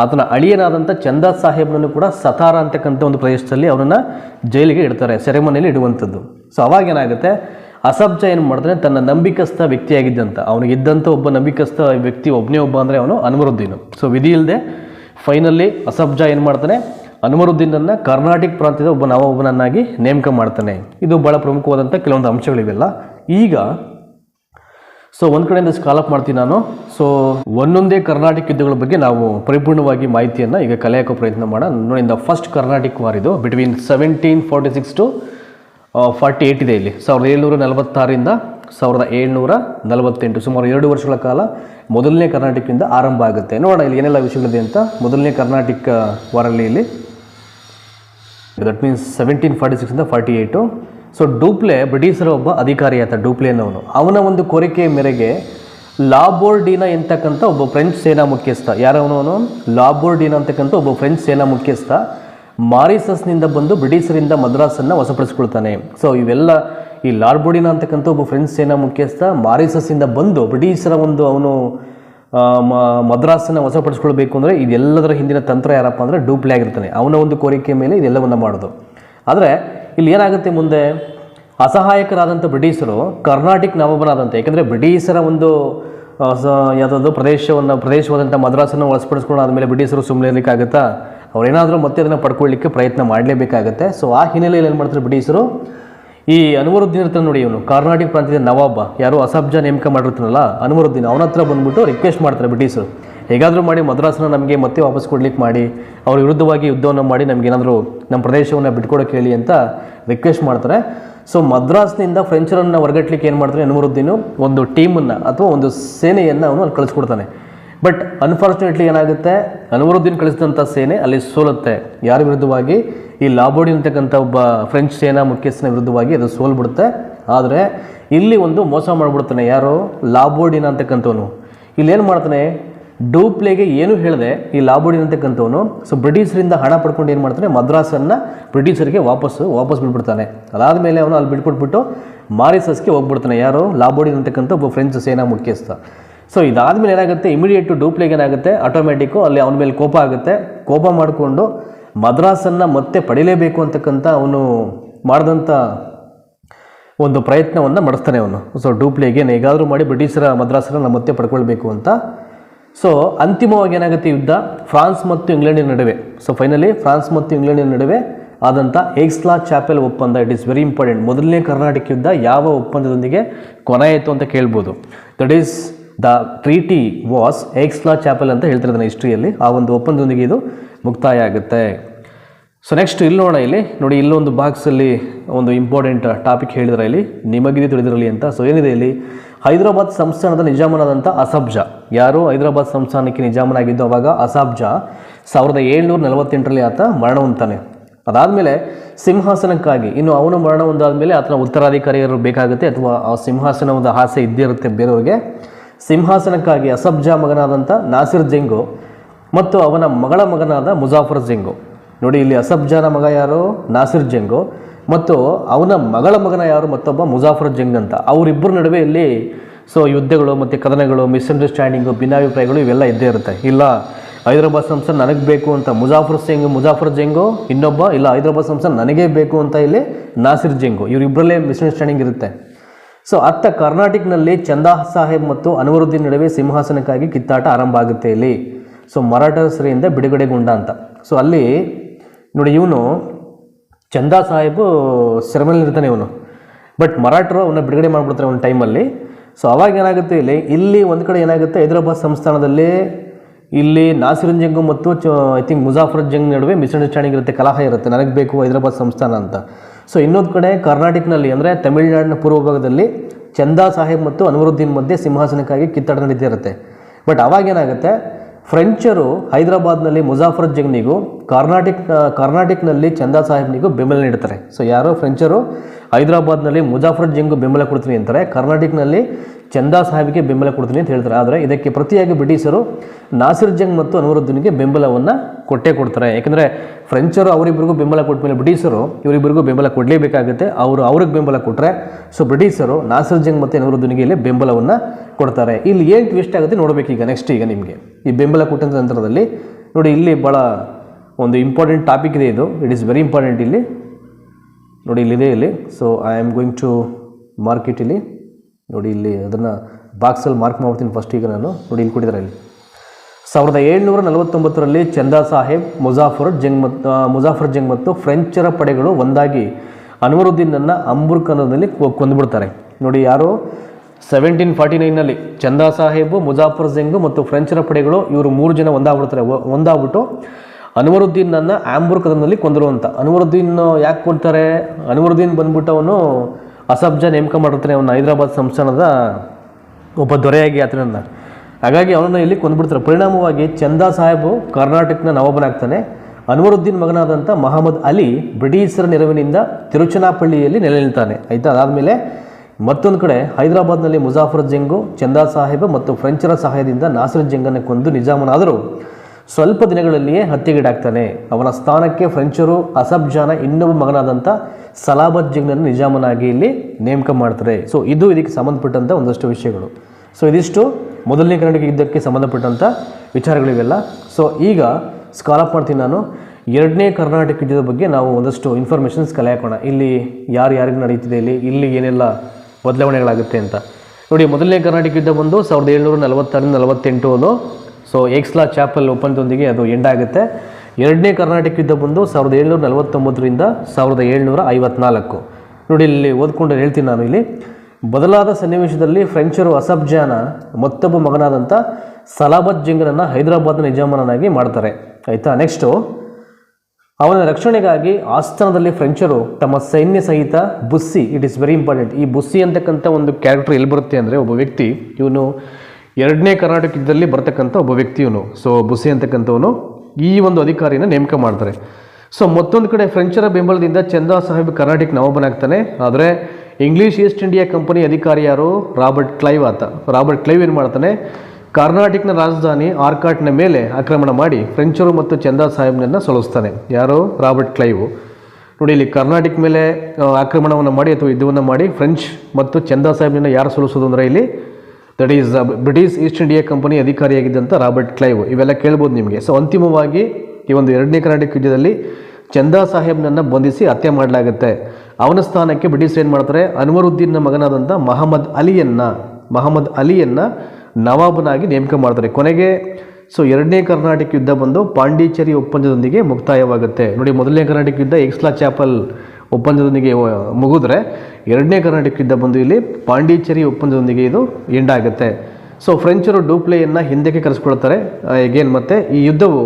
Speaker 1: ಆತನ ಅಳಿಯನಾದಂಥ ಚಂದಾ ಸಾಹೇಬ್ನನ್ನು ಕೂಡ ಸತಾರ ಅಂತಕ್ಕಂಥ ಒಂದು ಪ್ರದೇಶದಲ್ಲಿ ಅವನನ್ನು ಜೈಲಿಗೆ ಇಡ್ತಾರೆ, ಸೆರೆಮನೆಯಲ್ಲಿ ಇಡುವಂಥದ್ದು. ಸೊ ಅವಾಗ ಏನಾಗುತ್ತೆ? ಅಸಬ್ಜ ಏನು ಮಾಡಿದ್ರೆ ತನ್ನ ನಂಬಿಕಸ್ಥ ವ್ಯಕ್ತಿಯಾಗಿದ್ದಂಥ ಅವನಿಗಿದ್ದಂಥ ಒಬ್ಬ ನಂಬಿಕಸ್ಥ ವ್ಯಕ್ತಿ ಒಬ್ಬನೇ ಒಬ್ಬ ಅಂದರೆ ಅವನು ಅನ್ವರುದ್ದೀನು. ಸೊ ವಿಧಿ ಇಲ್ಲದೆ ಫೈನಲ್ಲಿ ಅಸಬ್ಜಾ ಏನು ಮಾಡ್ತಾನೆ? ಅನ್ವರುದ್ದೀನನ್ನು ಕರ್ನಾಟಕ ಪ್ರಾಂತ್ಯದ ಒಬ್ಬ ನವಾಬನನ್ನಾಗಿ ನೇಮಕ ಮಾಡ್ತಾನೆ. ಇದು ಭಾಳ ಪ್ರಮುಖವಾದಂಥ ಕೆಲವೊಂದು ಅಂಶಗಳಿವೆಲ್ಲ. ಈಗ ಸೊ ಒಂದು ಕಡೆಯಿಂದ ಸ್ಕಾಲಪ್ ಮಾಡ್ತೀನಿ ನಾನು. ಸೊ ಒಂದೊಂದೇ ಕರ್ನಾಟಕ ಯುದ್ಧಗಳ ಬಗ್ಗೆ ನಾವು ಪರಿಪೂರ್ಣವಾಗಿ ಮಾಹಿತಿಯನ್ನು ಈಗ ಕಲೆ ಹಾಕೋ ಪ್ರಯತ್ನ ಮಾಡೋಣ. ನೋಡಿ ಫಸ್ಟ್ ಕರ್ನಾಟಕ ವಾರ್ ಇದು. Between seventeen forty six to forty eight ಇದೆ ಇಲ್ಲಿ. ಸಾವಿರದ ಏಳ್ನೂರ ನಲವತ್ತಾರರಿಂದ ಸಾವಿರದ ಏಳ್ನೂರ ನಲವತ್ತೆಂಟು, ಸುಮಾರು ಎರಡು ವರ್ಷಗಳ ಕಾಲ ಮೊದಲನೇ ಕರ್ನಾಟಕದಿಂದ ಆರಂಭ ಆಗುತ್ತೆ. ನೋಡೋಣ ಇಲ್ಲಿ ಏನೆಲ್ಲ ವಿಷಯಗಳಿದೆ ಅಂತ ಮೊದಲನೇ ಕರ್ನಾಟಕ ವಾರಲ್ಲಿ ಇಲ್ಲಿ. ದಟ್ ಮೀನ್ಸ್ ಸೆವೆಂಟೀನ್ ಫಾರ್ಟಿ ಸಿಕ್ಸಿಂದ ಫಾರ್ಟಿ ಏಯ್ಟು ಸೊ ಡೂಪ್ಲೆ ಬ್ರಿಟಿಷರ ಒಬ್ಬ ಅಧಿಕಾರಿ ಆತ ಡೂಪ್ಲೆ ಅನ್ನೋನು ಅವನ ಒಂದು ಕೋರಿಕೆಯ ಮೇರೆಗೆ ಲಾಬೋರ್ಡಿನ ಎಂತಕ್ಕಂಥ ಒಬ್ಬ ಫ್ರೆಂಚ್ ಸೇನಾ ಮುಖ್ಯಸ್ಥ. ಯಾರವನವನು ಲಾಬೋರ್ಡಿನಾ ಅಂತಕ್ಕಂಥ ಒಬ್ಬ ಫ್ರೆಂಚ್ ಸೇನಾ ಮುಖ್ಯಸ್ಥ. ಮಾರಿಸಸ್ನಿಂದ ಬಂದು ಬ್ರಿಟಿಷರಿಂದ ಮದ್ರಾಸನ್ನು ವಶಪಡಿಸ್ಕೊಳ್ತಾನೆ. ಸೊ ಇವೆಲ್ಲ ಈ ಲಾರ್ಬೋರ್ಡಿನಾ ಅಂತಕ್ಕಂಥ ಒಬ್ಬ ಫ್ರೆಂಚ್ ಸೇನಾ ಮುಖ್ಯಸ್ಥ, ಮಾರಿಸಸ್ಸಿಂದ ಬಂದು ಬ್ರಿಟಿಷರ ಒಂದು ಅವನು ಮದ್ರಾಸನ್ನು ವಶಪಡಿಸ್ಕೊಳ್ಬೇಕು ಅಂದರೆ ಇದೆಲ್ಲದರ ಹಿಂದಿನ ತಂತ್ರ ಯಾರಪ್ಪ ಅಂದರೆ ಡೂಪ್ಲೆ ಆಗಿರ್ತಾನೆ. ಅವನ ಒಂದು ಕೋರಿಕೆ ಮೇಲೆ ಇದೆಲ್ಲವನ್ನು ಮಾಡೋದು. ಆದರೆ ಇಲ್ಲಿ ಏನಾಗುತ್ತೆ ಮುಂದೆ? ಅಸಹಾಯಕರಾದಂಥ ಬ್ರಿಟಿಷರು, ಕರ್ನಾಟಕ ನವಾಬನಾದಂಥ ಏಕೆಂದರೆ ಬ್ರಿಟಿಷರ ಒಂದು ಯಾವುದಾದ್ರು ಪ್ರದೇಶವನ್ನು, ಪ್ರದೇಶವಾದಂಥ ಮದ್ರಾಸನ್ನು ವಶಪಡಿಸ್ಕೊಂಡು ಆದಮೇಲೆ ಬ್ರಿಟಿಷರು ಸುಮ್ಮನೆ ಇರಲಿಕ್ಕಾಗುತ್ತಾ? ಅವರೇನಾದರೂ ಮತ್ತೆ ಅದನ್ನು ಪಡ್ಕೊಳ್ಳಿಕ್ಕೆ ಪ್ರಯತ್ನ ಮಾಡಲೇಬೇಕಾಗತ್ತೆ. ಸೊ ಆ ಹಿನ್ನೆಲೆಯಲ್ಲಿ ಏನು ಮಾಡ್ತಾರೆ ಬ್ರಿಟಿಷರು? ಈ ಅನ್ವರುದ್ದೀನ್ ಇರ್ತಾನೆ ನೋಡಿ ಇವನು. ಕರ್ನಾಟಕ ಪ್ರಾಂತ್ಯದ ನವಾಬ. ಯಾರು ಅಸಬ್ಜ ನೇಮಕ ಮಾಡಿರ್ತಾನಲ್ಲ, ಅನ್ವರುದ್ದೀನ್ ಅವನ ಹತ್ರ ಬಂದ್ಬಿಟ್ಟು ರಿಕ್ವೆಸ್ಟ್ ಮಾಡ್ತಾರೆ ಬ್ರಿಟಿಷರು ಹೇಗಾದರೂ ಮಾಡಿ ಮದ್ರಾಸನ ನಮಗೆ ಮತ್ತೆ ವಾಪಸ್ ಕೊಡ್ಲಿಕ್ಕೆ ಮಾಡಿ, ಅವ್ರ ವಿರುದ್ಧವಾಗಿ ಯುದ್ಧವನ್ನು ಮಾಡಿ ನಮಗೇನಾದರೂ ನಮ್ಮ ಪ್ರದೇಶವನ್ನು ಬಿಟ್ಕೊಡೋಕೆ ಹೇಳಿ ಅಂತ ರಿಕ್ವೆಸ್ಟ್ ಮಾಡ್ತಾರೆ. ಸೊ ಮದ್ರಾಸ್ನಿಂದ ಫ್ರೆಂಚರನ್ನು ಹೊರಗಟ್ಲಿಕ್ಕೆ ಏನು ಮಾಡ್ತಾರೆ ಅನ್ವರುದ್ದೀನು? ಒಂದು ಟೀಮನ್ನು ಅಥವಾ ಒಂದು ಸೇನೆಯನ್ನು ಅವನು ಅಲ್ಲಿ ಕಳಿಸ್ಕೊಡ್ತಾನೆ. ಬಟ್ ಅನ್ಫಾರ್ಚುನೇಟ್ಲಿ ಏನಾಗುತ್ತೆ? ಅನ್ವರುದ್ದೀನ್ ಕಳಿಸಿದಂಥ ಸೇನೆ ಅಲ್ಲಿ ಸೋಲುತ್ತೆ. ಯಾರ ವಿರುದ್ಧವಾಗಿ? ಈ ಲಾಬೋಡಿ ಅಂತಕ್ಕಂಥ ಒಬ್ಬ ಫ್ರೆಂಚ್ ಸೇನಾ ಮುಖ್ಯಸ್ಥನ ವಿರುದ್ಧವಾಗಿ ಅದು ಸೋಲ್ಬಿಡುತ್ತೆ. ಆದರೆ ಇಲ್ಲಿ ಒಂದು ಮೋಸ ಮಾಡಿಬಿಡ್ತಾನೆ ಯಾರು? ಲಾಬೋಡಿನ ಅಂತಕ್ಕಂಥವನು. ಇಲ್ಲಿ ಏನು ಮಾಡ್ತಾನೆ? ಡೂಪ್ಲೆಗೆ ಏನು ಹೇಳಿದೆ ಈ ಲಾಬೋಡಿನ ಅಂತಕ್ಕಂಥವನು. ಸೊ ಬ್ರಿಟಿಷರಿಂದ ಹಣ ಪಡ್ಕೊಂಡು ಏನು ಮಾಡ್ತಾನೆ? ಮದ್ರಾಸನ್ನು ಬ್ರಿಟಿಷರಿಗೆ ವಾಪಸ್ಸು ವಾಪಸ್ ಬಿಟ್ಬಿಡ್ತಾನೆ. ಅದಾದಮೇಲೆ ಅವನು ಅಲ್ಲಿ ಬಿಟ್ಬಿಟ್ಬಿಟ್ಟು ಮಾರಿಸಸ್ಗೆ ಹೋಗ್ಬಿಡ್ತಾನೆ. ಯಾರು? ಲಾಬೋಡಿನ ಅಂತಕ್ಕಂಥ ಒಬ್ಬ ಫ್ರೆಂಚ್ ಸೇನಾ ಮುಖ್ಯಸ್ಥ. ಸೊ ಇದಾದಮೇಲೆ ಏನಾಗುತ್ತೆ? ಇಮಿಡಿಯೇಟು ಡೂಪ್ಲೆಗೆ ಏನಾಗುತ್ತೆ? ಆಟೋಮೆಟಿಕ್ಕು ಅಲ್ಲಿ ಅವನ ಮೇಲೆ ಕೋಪ ಆಗುತ್ತೆ. ಕೋಪ ಮಾಡಿಕೊಂಡು ಮದ್ರಾಸನ್ನು ಮತ್ತೆ ಪಡಿಲೇಬೇಕು ಅಂತಕ್ಕಂಥ ಅವನು ಮಾಡಿದಂಥ ಒಂದು ಪ್ರಯತ್ನವನ್ನು ಮಾಡಿಸ್ತಾನೆ ಅವನು. ಸೊ ಡೂಪ್ಲೆಗೆ ಹೇಗಾದರೂ ಮಾಡಿ ಬ್ರಿಟಿಷರ ಮದ್ರಾಸನ್ನು ನಾವು ಮತ್ತೆ ಪಡ್ಕೊಳ್ಬೇಕು ಅಂತ. ಸೊ ಅಂತಿಮವಾಗಿ ಏನಾಗುತ್ತೆ ಯುದ್ಧ? ಫ್ರಾನ್ಸ್ ಮತ್ತು ಇಂಗ್ಲೆಂಡಿನ ನಡುವೆ. ಸೊ ಫೈನಲಿ ಫ್ರಾನ್ಸ್ ಮತ್ತು ಇಂಗ್ಲೆಂಡಿನ ನಡುವೆ ಆದಂಥ ಏಕ್ಸ್ಲಾ ಚಾಪೆಲ್ ಒಪ್ಪಂದ ಇಟ್ ಈಸ್ ವೆರಿ ಇಂಪಾರ್ಟೆಂಟ್ ಮೊದಲನೇ ಕರ್ನಾಟಕ ಯುದ್ಧ ಯಾವ ಒಪ್ಪಂದದೊಂದಿಗೆ ಕೊನೆಯಾಯಿತು ಅಂತ ಕೇಳ್ಬೋದು. That is the treaty was Aix la Chapelle ಅಂತ ಹೇಳ್ತಾರೆ ಅದನ್ನು ಹಿಸ್ಟ್ರಿಯಲ್ಲಿ ಆ ಒಂದು ಒಪ್ಪಂದದೊಂದಿಗೆ ಇದು ಮುಕ್ತಾಯ ಆಗುತ್ತೆ ಸೊ ನೆಕ್ಸ್ಟ್ ಇಲ್ಲಿ ನೋಡೋಣ ಇಲ್ಲಿ. ನೋಡಿ ಇಲ್ಲೊಂದು ಬಾಕ್ಸಲ್ಲಿ ಒಂದು ಇಂಪಾರ್ಟೆಂಟ್ ಟಾಪಿಕ್ ಹೇಳಿದ್ರೆ ಇಲ್ಲಿ. ನಿಮಗಿದೆ ತಿಳಿದಿರಲಿ ಅಂತ. ಸೊ ಏನಿದೆ ಇಲ್ಲಿ? ಹೈದರಾಬಾದ್ ಸಂಸ್ಥಾನದ ನಿಜಾಮನಾದಂಥ ಅಸಬ್ಜ ಯಾರು ಹೈದರಾಬಾದ್ ಸಂಸ್ಥಾನಕ್ಕೆ ನಿಜಾಮನಾಗಿದ್ದು ಅವಾಗ ಅಸಬ್ಜ ಸಾವಿರದ ಏಳ್ನೂರ ನಲವತ್ತೆಂಟರಲ್ಲಿ ಆತ ಮರಣ ಹೊಂದ್ತಾನೆ ಅದಾದಮೇಲೆ ಸಿಂಹಾಸನಕ್ಕಾಗಿ, ಇನ್ನು ಅವನು ಮರಣ ಹೊಂದಾದಮೇಲೆ ಆತನ ಉತ್ತರಾಧಿಕಾರಿಯರು ಬೇಕಾಗುತ್ತೆ ಅಥವಾ ಆ ಸಿಂಹಾಸನ ಒಂದು ಆಸೆ ಇದ್ದೇ ಇರುತ್ತೆ ಬೇರೆಯವ್ರಿಗೆ. ಸಿಂಹಾಸನಕ್ಕಾಗಿ ಅಸಬ್ಜ ಮಗನಾದಂಥ ನಾಸಿರ್ ಜಂಗು ಮತ್ತು ಅವನ ಮಗಳ ಮಗನಾದ ಮುಜಾಫರ್ ಜಂಗು. ನೋಡಿ ಇಲ್ಲಿ ಅಸಬ್ಜಾನ ಮಗ ಯಾರು? ನಾಸಿರ್ ಜಂಗು. ಮತ್ತು ಅವನ ಮಗಳ ಮಗನ ಯಾರು? ಮತ್ತೊಬ್ಬ ಮುಜಾಫರ್ ಜಂಗ್ ಅಂತ ಅವರಿಬ್ಬರ ನಡುವೆ ಇಲ್ಲಿ ಸೊ ಯುದ್ಧಗಳು ಮತ್ತು ಕದನಗಳು ಮಿಸ್ಅಂಡರ್ಸ್ಟ್ಯಾಂಡಿಂಗು ಭಿನ್ನಾಭಿಪ್ರಾಯಗಳು ಇವೆಲ್ಲ ಇದ್ದೇ ಇರುತ್ತೆ. ಇಲ್ಲ, ಹೈದರಾಬಾದ್ ಸಂಸ್ಥೆ ನನಗೆ ಬೇಕು ಅಂತ ಮುಜಾಫರ್ ಸಿಂಗ್, ಮುಜಾಫರ್ ಜಂಗು, ಇನ್ನೊಬ್ಬ, ಇಲ್ಲ, ಹೈದರಾಬಾದ್ ಸಂಸ್ಥೆ ನನಗೇ ಬೇಕು ಅಂತ ಇಲ್ಲಿ ನಾಸಿರ್ ಜಂಗು. ಇವರಿಬ್ಬರಲ್ಲೇ ಮಿಸ್ಅಂಡರ್ಸ್ಟ್ಯಾಂಡಿಂಗ್ ಇರುತ್ತೆ. ಸೊ ಅತ್ತ ಕರ್ನಾಟಕನಲ್ಲಿ ಚಂದಾ ಸಾಹೇಬ್ ಮತ್ತು ಅನ್ವರುದ್ದೀನ್ ನಡುವೆ ಸಿಂಹಾಸನಕ್ಕಾಗಿ ಕಿತ್ತಾಟ ಆರಂಭ ಆಗುತ್ತೆ ಇಲ್ಲಿ. ಸೊ ಮರಾಠರ ಸೆರೆಯಿಂದ ಬಿಡುಗಡೆಗೊಂಡ ಅಂತ. ಸೊ ಅಲ್ಲಿ ನೋಡಿ ಇವನು ಚಂದಾ ಸಾಹೇಬು ಇರ್ತಾನೆ ಇವನು. ಬಟ್ ಮರಾಠರು ಅವನ್ನ ಬಿಡುಗಡೆ ಮಾಡಿಬಿಡ್ತಾರೆ ಒಂದು ಟೈಮಲ್ಲಿ ಸೊ ಅವಾಗ ಏನಾಗುತ್ತೆ ಇಲ್ಲಿ? ಇಲ್ಲಿ ಒಂದು ಕಡೆ ಏನಾಗುತ್ತೆ? ಹೈದರಾಬಾದ್ ಸಂಸ್ಥಾನದಲ್ಲಿ ಇಲ್ಲಿ ನಾಸಿರುನ್ ಜಂಗು ಮತ್ತು ಐ ಥಿಂಕ್ ಮುಜಾಫರ್ ಜಂಗ್ ನಡುವೆ ಮಿಸ್ಅಂಡರ್ಸ್ಟ್ಯಾಂಡಿಂಗ್ ಇರುತ್ತೆ, ಕಲಹ ಇರುತ್ತೆ. ನನಗೆ ಬೇಕು ಹೈದರಾಬಾದ್ ಸಂಸ್ಥಾನ ಅಂತ. ಸೊ ಇನ್ನೊಂದು ಕಡೆ ಕರ್ನಾಟಕನಲ್ಲಿ ಅಂದರೆ ತಮಿಳುನಾಡಿನ ಪೂರ್ವ ಭಾಗದಲ್ಲಿ ಚಂದಾ ಸಾಹೇಬ್ ಮತ್ತು ಅನ್ವರುದ್ದೀನ್ ಮಧ್ಯೆ ಸಿಂಹಾಸನಕ್ಕಾಗಿ ಕಿತ್ತಾಟ ನಡೀತಿರುತ್ತೆ ಬಟ್ ಅವಾಗ ಏನಾಗುತ್ತೆ? ಫ್ರೆಂಚರು ಹೈದರಾಬಾದ್ನಲ್ಲಿ ಮುಜಾಫರ್ ಜಂಗ್ನಿಗೂ ಕರ್ನಾಟಕ ಕರ್ನಾಟಕನಲ್ಲಿ ಚಂದಾ ಸಾಹೇಬ್ನಿಗೂ ಬೆಂಬಲ ನೀಡ್ತಾರೆ ಸೊ ಯಾರೋ ಫ್ರೆಂಚರು? ಹೈದರಾಬಾದ್ನಲ್ಲಿ ಮುಜಾಫರ್ ಜಂಗ್ ಬೆಂಬಲ ಕೊಡ್ತೀನಿ ಅಂತಾರೆ. ಕರ್ನಾಟಕನಲ್ಲಿ ಚಂದಾ ಸಾಹೇಬ್ಗೆ ಬೆಂಬಲ ಕೊಡ್ತೀನಿ ಅಂತ ಹೇಳ್ತಾರೆ. ಆದರೆ ಇದಕ್ಕೆ ಪ್ರತಿಯಾಗಿ ಬ್ರಿಟಿಷರು ನಾಸಿರ್ ಜಂಗ್ ಮತ್ತು ಅನ್ವರುದ್ದೀನ್ಗೆ ಬೆಂಬಲವನ್ನು ಕೊಟ್ಟೇ ಕೊಡ್ತಾರೆ. ಯಾಕೆಂದರೆ ಫ್ರೆಂಚರು ಅವರಿಬ್ಬರಿಗೂ ಬೆಂಬಲ ಕೊಟ್ಟ ಮೇಲೆ ಬ್ರಿಟಿಷರು ಇವರಿಬ್ಬರಿಗೂ ಬೆಂಬಲ ಕೊಡಲೇಬೇಕಾಗುತ್ತೆ. ಅವರು ಅವ್ರಿಗೆ ಬೆಂಬಲ ಕೊಟ್ಟರೆ ಸೊ ಬ್ರಿಟಿಷರು ನಾಸಿರ್ ಜಂಗ್ ಮತ್ತು ಅನ್ವರುದ್ದೀನ್ಗೆ ಇಲ್ಲಿ ಬೆಂಬಲವನ್ನು ಕೊಡ್ತಾರೆ. ಇಲ್ಲಿ ಏನು ಟ್ವಿಸ್ಟ್ ಆಗುತ್ತೆ ಈಗ ನೆಕ್ಸ್ಟ್ ಈಗ ನಿಮಗೆ. ಈ ಬೆಂಬಲ ಕೊಟ್ಟಂತ ನಂತರದಲ್ಲಿ ನೋಡಿ, ಇಲ್ಲಿ ಭಾಳ ಒಂದು ಇಂಪಾರ್ಟೆಂಟ್ ಟಾಪಿಕ್ ಇದೆ ಇದು. ಇಟ್ ಈಸ್ ವೆರಿ ಇಂಪಾರ್ಟೆಂಟ್ ಇಲ್ಲಿ. ನೋಡಿ ಇಲ್ಲಿದೆ ಇಲ್ಲಿ. So I am going to market ಇಲ್ಲಿ. ನೋಡಿ ಇಲ್ಲಿ ಅದನ್ನು ಬಾಕ್ಸಲ್ಲಿ ಮಾರ್ಕ್ ಮಾಡ್ತೀನಿ ಫಸ್ಟ್ ಈಗ ನಾನು. ನೋಡಿ ಇಲ್ಲಿ ಕೊಟ್ಟಿದ್ದಾರೆ ಇಲ್ಲಿ. ಸಾವಿರದ ಏಳ್ನೂರ ನಲವತ್ತೊಂಬತ್ತರಲ್ಲಿ ಚಂದಾ ಸಾಹೇಬ್, ಮುಜಾಫರ್ ಜಂಗ್ ಮತ್ತು ಮುಜಾಫರ್ ಜಂಗ್ ಮತ್ತು ಫ್ರೆಂಚರ ಪಡೆಗಳು ಒಂದಾಗಿ ಅನ್ವರುದ್ದೀನನ್ನು ಅಂಬುರ್ ಕನ್ನಡದಲ್ಲಿ ಕೊಂದುಬಿಡ್ತಾರೆ. ನೋಡಿ ಯಾರು? ಸೆವೆಂಟೀನ್ ಫಾರ್ಟಿ ನೈನಲ್ಲಿ ಚಂದಾ ಸಾಹೇಬು, ಮುಜಾಫರ್ ಜಂಗ್ ಮತ್ತು ಫ್ರೆಂಚರ ಪಡೆಗಳು ಇವರು ಮೂರು ಜನ ಒಂದಾಗ್ಬಿಡ್ತಾರೆ. ಒಂದಾಗ್ಬಿಟ್ಟು ಅನ್ವರುದ್ದೀನನ್ನು ಆಂಬೂರ್ ಕದನದಲ್ಲಿ ಕೊಂದರು ಅಂತ ಅನ್ವರುದ್ದೀನ್ ಯಾಕೆ ಕೊಡ್ತಾರೆ ಅನ್ವರುದ್ದೀನ್ ಬಂದ್ಬಿಟ್ಟು ಅವನು ಅಸಬ್ಜ ನೇಮಕ ಮಾಡಿರ್ತಾನೆ, ಅವನು ಹೈದರಾಬಾದ್ ಸಂಸ್ಥಾನದ ಒಬ್ಬ ದೊರೆಯಾಗಿ ಆತನನ್ನು. ಹಾಗಾಗಿ ಅವನನ್ನು ಇಲ್ಲಿ ಕೊಂದ್ಬಿಡ್ತಾರೆ. ಪರಿಣಾಮವಾಗಿ ಚಂದಾ ಸಾಹೇಬು ಕರ್ನಾಟಕನ ನವಾಬನಾಗ್ತಾನೆ. ಅನ್ವರುದ್ದೀನ್ ಮಗನಾದಂಥ ಮಹಮ್ಮದ್ ಅಲಿ ಬ್ರಿಟಿಷರ ನೆರವಿನಿಂದ ತಿರುಚನಾಪಳ್ಳಿಯಲ್ಲಿ ನೆಲೆ ನಿಲ್ತಾನೆ ಆಯಿತಾ? ಅದಾದಮೇಲೆ ಮತ್ತೊಂದು ಕಡೆ ಹೈದರಾಬಾದ್ನಲ್ಲಿ ಮುಜಾಫರ್ ಜಂಗು, ಚಂದಾ ಸಾಹೇಬ್ ಮತ್ತು ಫ್ರೆಂಚರ ಸಹಾಯದಿಂದ ನಾಸರ್ ಜಂಗನ್ನು ಕೊಂದು ನಿಜಾಮನಾದರೂ. ಸ್ವಲ್ಪ ದಿನಗಳಲ್ಲಿಯೇ ಹತ್ಯೆಗೀಡಾಗ್ತಾನೆ. ಅವನ ಸ್ಥಾನಕ್ಕೆ ಫ್ರೆಂಚರು ಅಸಬ್ಜಾನ ಇನ್ನೊಬ್ಬ ಮಗನಾದಂಥ ಸಲಾಬತ್ ಜಂಗ್ನನ್ನು ನಿಜಾಮನಾಗಿ ಇಲ್ಲಿ ನೇಮಕ ಮಾಡ್ತಾರೆ. ಸೊ ಇದು ಇದಕ್ಕೆ ಸಂಬಂಧಪಟ್ಟಂಥ ಒಂದಷ್ಟು ವಿಷಯಗಳು. ಸೊ ಇದಿಷ್ಟು ಮೊದಲನೇ ಕರ್ನಾಟಕ ಯುದ್ಧಕ್ಕೆ ಸಂಬಂಧಪಟ್ಟಂಥ ವಿಚಾರಗಳಿವೆಲ್ಲ. ಸೊ ಈಗ ಸ್ಕಾಲಪ್ ಮಾಡ್ತೀನಿ ನಾನು. ಎರಡನೇ ಕರ್ನಾಟಕ ಯುದ್ಧದ ಬಗ್ಗೆ ನಾವು ಒಂದಷ್ಟು ಇನ್ಫಾರ್ಮೇಷನ್ಸ್ ಕಲೆ ಹಾಕೋಣ ಇಲ್ಲಿ ಯಾರು ಯಾರಿಗೆ ನಡೀತಿದೆ ಇಲ್ಲಿ? ಇಲ್ಲಿ ಏನೆಲ್ಲ ಬದಲಾವಣೆಗಳಾಗುತ್ತೆ ಅಂತ. ನೋಡಿ, ಮೊದಲನೇ ಕರ್ನಾಟಕ ಯುದ್ಧ ಬಂದು ಸಾವಿರದ ಏಳ್ನೂರ ನಲವತ್ತಾರರಿಂದ ನಲವತ್ತೆಂಟು ಅದು ಸೊ ಎಕ್ಸ್ಲಾ ಚಾಪಲ್ ಒಪ್ಪಂದದೊಂದಿಗೆ ಅದು ಎಂಡ್ ಆಗುತ್ತೆ. ಎರಡನೇ ಕರ್ನಾಟಕ ಯುದ್ಧ ಬಂದು ಸಾವಿರದ ಏಳ್ನೂರ ನಲವತ್ತೊಂಬತ್ತರಿಂದ ಸಾವಿರದ ಏಳ್ನೂರ ಐವತ್ನಾಲ್ಕು. ನೋಡಿ, ಇಲ್ಲಿ ಓದ್ಕೊಂಡು ಹೇಳ್ತೀನಿ ನಾನು ಇಲ್ಲಿ. ಬದಲಾದ ಸನ್ನಿವೇಶದಲ್ಲಿ ಫ್ರೆಂಚರು ಅಸಬ್ಜಾನ ಮತ್ತೊಬ್ಬ ಮಗನಾದಂಥ ಸಲಾಬತ್ ಜಂಗನನ್ನು ಹೈದರಾಬಾದ್ನ ನಿಜಾಮನಾಗಿ ಮಾಡ್ತಾರೆ. ಆಯಿತಾ? ನೆಕ್ಸ್ಟು ಅವನ ರಕ್ಷಣೆಗಾಗಿ ಆಸ್ಥಾನದಲ್ಲಿ ಫ್ರೆಂಚರು ತಮ್ಮ ಸೈನ್ಯ ಸಹಿತ Bussy it is very important ಈ ಬುಸ್ಸಿ ಅಂತಕ್ಕಂಥ ಒಂದು ಕ್ಯಾರೆಕ್ಟರ್ ಎಲ್ಲಿ ಬರುತ್ತೆ ಅಂದರೆ ಒಬ್ಬ ವ್ಯಕ್ತಿ, ಇವನು ಎರಡನೇ ಕರ್ನಾಟಕ ಯುದ್ಧದಲ್ಲಿ ಬರ್ತಕ್ಕಂಥ ಒಬ್ಬ ವ್ಯಕ್ತಿ ಇವನು ಸೊ ಬುಸೆ ಅಂತಕ್ಕಂಥವನು ಈ ಒಂದು ಅಧಿಕಾರಿನ ನೇಮಕ ಮಾಡ್ತಾರೆ. ಸೊ ಮತ್ತೊಂದು ಕಡೆ ಫ್ರೆಂಚರ ಬೆಂಬಲದಿಂದ ಚಂದಾ ಸಾಹೇಬ್ ಕರ್ನಾಟಕ ನವಾಬನಾಗ್ತಾನೆ ಆದರೆ ಇಂಗ್ಲೀಷ್ ಈಸ್ಟ್ ಇಂಡಿಯಾ ಕಂಪನಿ ಅಧಿಕಾರಿ ಯಾರು? ರಾಬರ್ಟ್ ಕ್ಲೈವ್ ಆತ. ರಾಬರ್ಟ್ ಕ್ಲೈವ್ ಏನು ಮಾಡ್ತಾನೆ? ಕರ್ನಾಟಕನ ರಾಜಧಾನಿ ಆರ್ಕಾಟ್ನ ಮೇಲೆ ಆಕ್ರಮಣ ಮಾಡಿ ಫ್ರೆಂಚರು ಮತ್ತು ಚಂದಾ ಸಾಹೇಬ್ನನ್ನು ಸೋಲಿಸ್ತಾನೆ. ಯಾರು? Robert Clive. ನೋಡಿ, ಇಲ್ಲಿ ಕರ್ನಾಟಕ ಮೇಲೆ ಆಕ್ರಮಣವನ್ನು ಮಾಡಿ ಅಥವಾ ಯುದ್ಧವನ್ನು ಮಾಡಿ ಫ್ರೆಂಚ್ ಮತ್ತು ಚಂದಾ ಸಾಹೇಬ್ನನ್ನು ಯಾರು ಸೋಲಿಸೋದು ಅಂದರೆ ಇಲ್ಲಿ that is British East India company ಅಧಿಕಾರಿಯಾಗಿದ್ದಂಥ Robert Clive. ಇವೆಲ್ಲ ಕೇಳ್ಬೋದು ನಿಮಗೆ. ಸೊ ಅಂತಿಮವಾಗಿ ಈ ಒಂದು ಎರಡನೇ ಕರ್ನಾಟಕ ಯುದ್ಧದಲ್ಲಿ ಚಂದಾ ಸಾಹೇಬ್ನನ್ನು ಬಂಧಿಸಿ ಹತ್ಯೆ ಮಾಡಲಾಗುತ್ತೆ. ಅವನ ಸ್ಥಾನಕ್ಕೆ ಬ್ರಿಟಿಷ್ ಏನು ಮಾಡ್ತಾರೆ? ಅನ್ವರುದ್ದೀನ್ನ ಮಗನಾದಂಥ ಮಹಮ್ಮದ್ ಅಲಿಯನ್ನ ಮಹಮ್ಮದ್ ಅಲಿಯನ್ನ ನವಾಬನಾಗಿ ನೇಮಕ ಮಾಡ್ತಾರೆ. ಕೊನೆಗೆ ಸೊ ಎರಡನೇ ಕರ್ನಾಟಕ ಯುದ್ಧ ಬಂದು ಪಾಂಡಿಚೇರಿ ಒಪ್ಪಂದದೊಂದಿಗೆ ಮುಕ್ತಾಯವಾಗುತ್ತೆ. ನೋಡಿ, ಮೊದಲನೇ ಕರ್ನಾಟಕ ಯುದ್ಧ ಎಕ್ಸ್ಲಾ ಚಾಪಲ್ ಒಪ್ಪಂದದೊಂದಿಗೆ ಮುಗಿದ್ರೆ ಎರಡನೇ ಕರ್ನಾಟಕ ಯುದ್ಧ ಬಂದು ಇಲ್ಲಿ ಪಾಂಡಿಚೇರಿ ಒಪ್ಪಂದದೊಂದಿಗೆ ಇದು ಎಂಡ್ ಆಗುತ್ತೆ ಸೊ ಫ್ರೆಂಚರು ಡೂಪ್ಲೆಯನ್ನು ಹಿಂದಕ್ಕೆ ಕರೆಸ್ಕೊಳ್ತಾರೆ. ಎಗೇನ್ ಮತ್ತೆ ಈ ಯುದ್ಧವು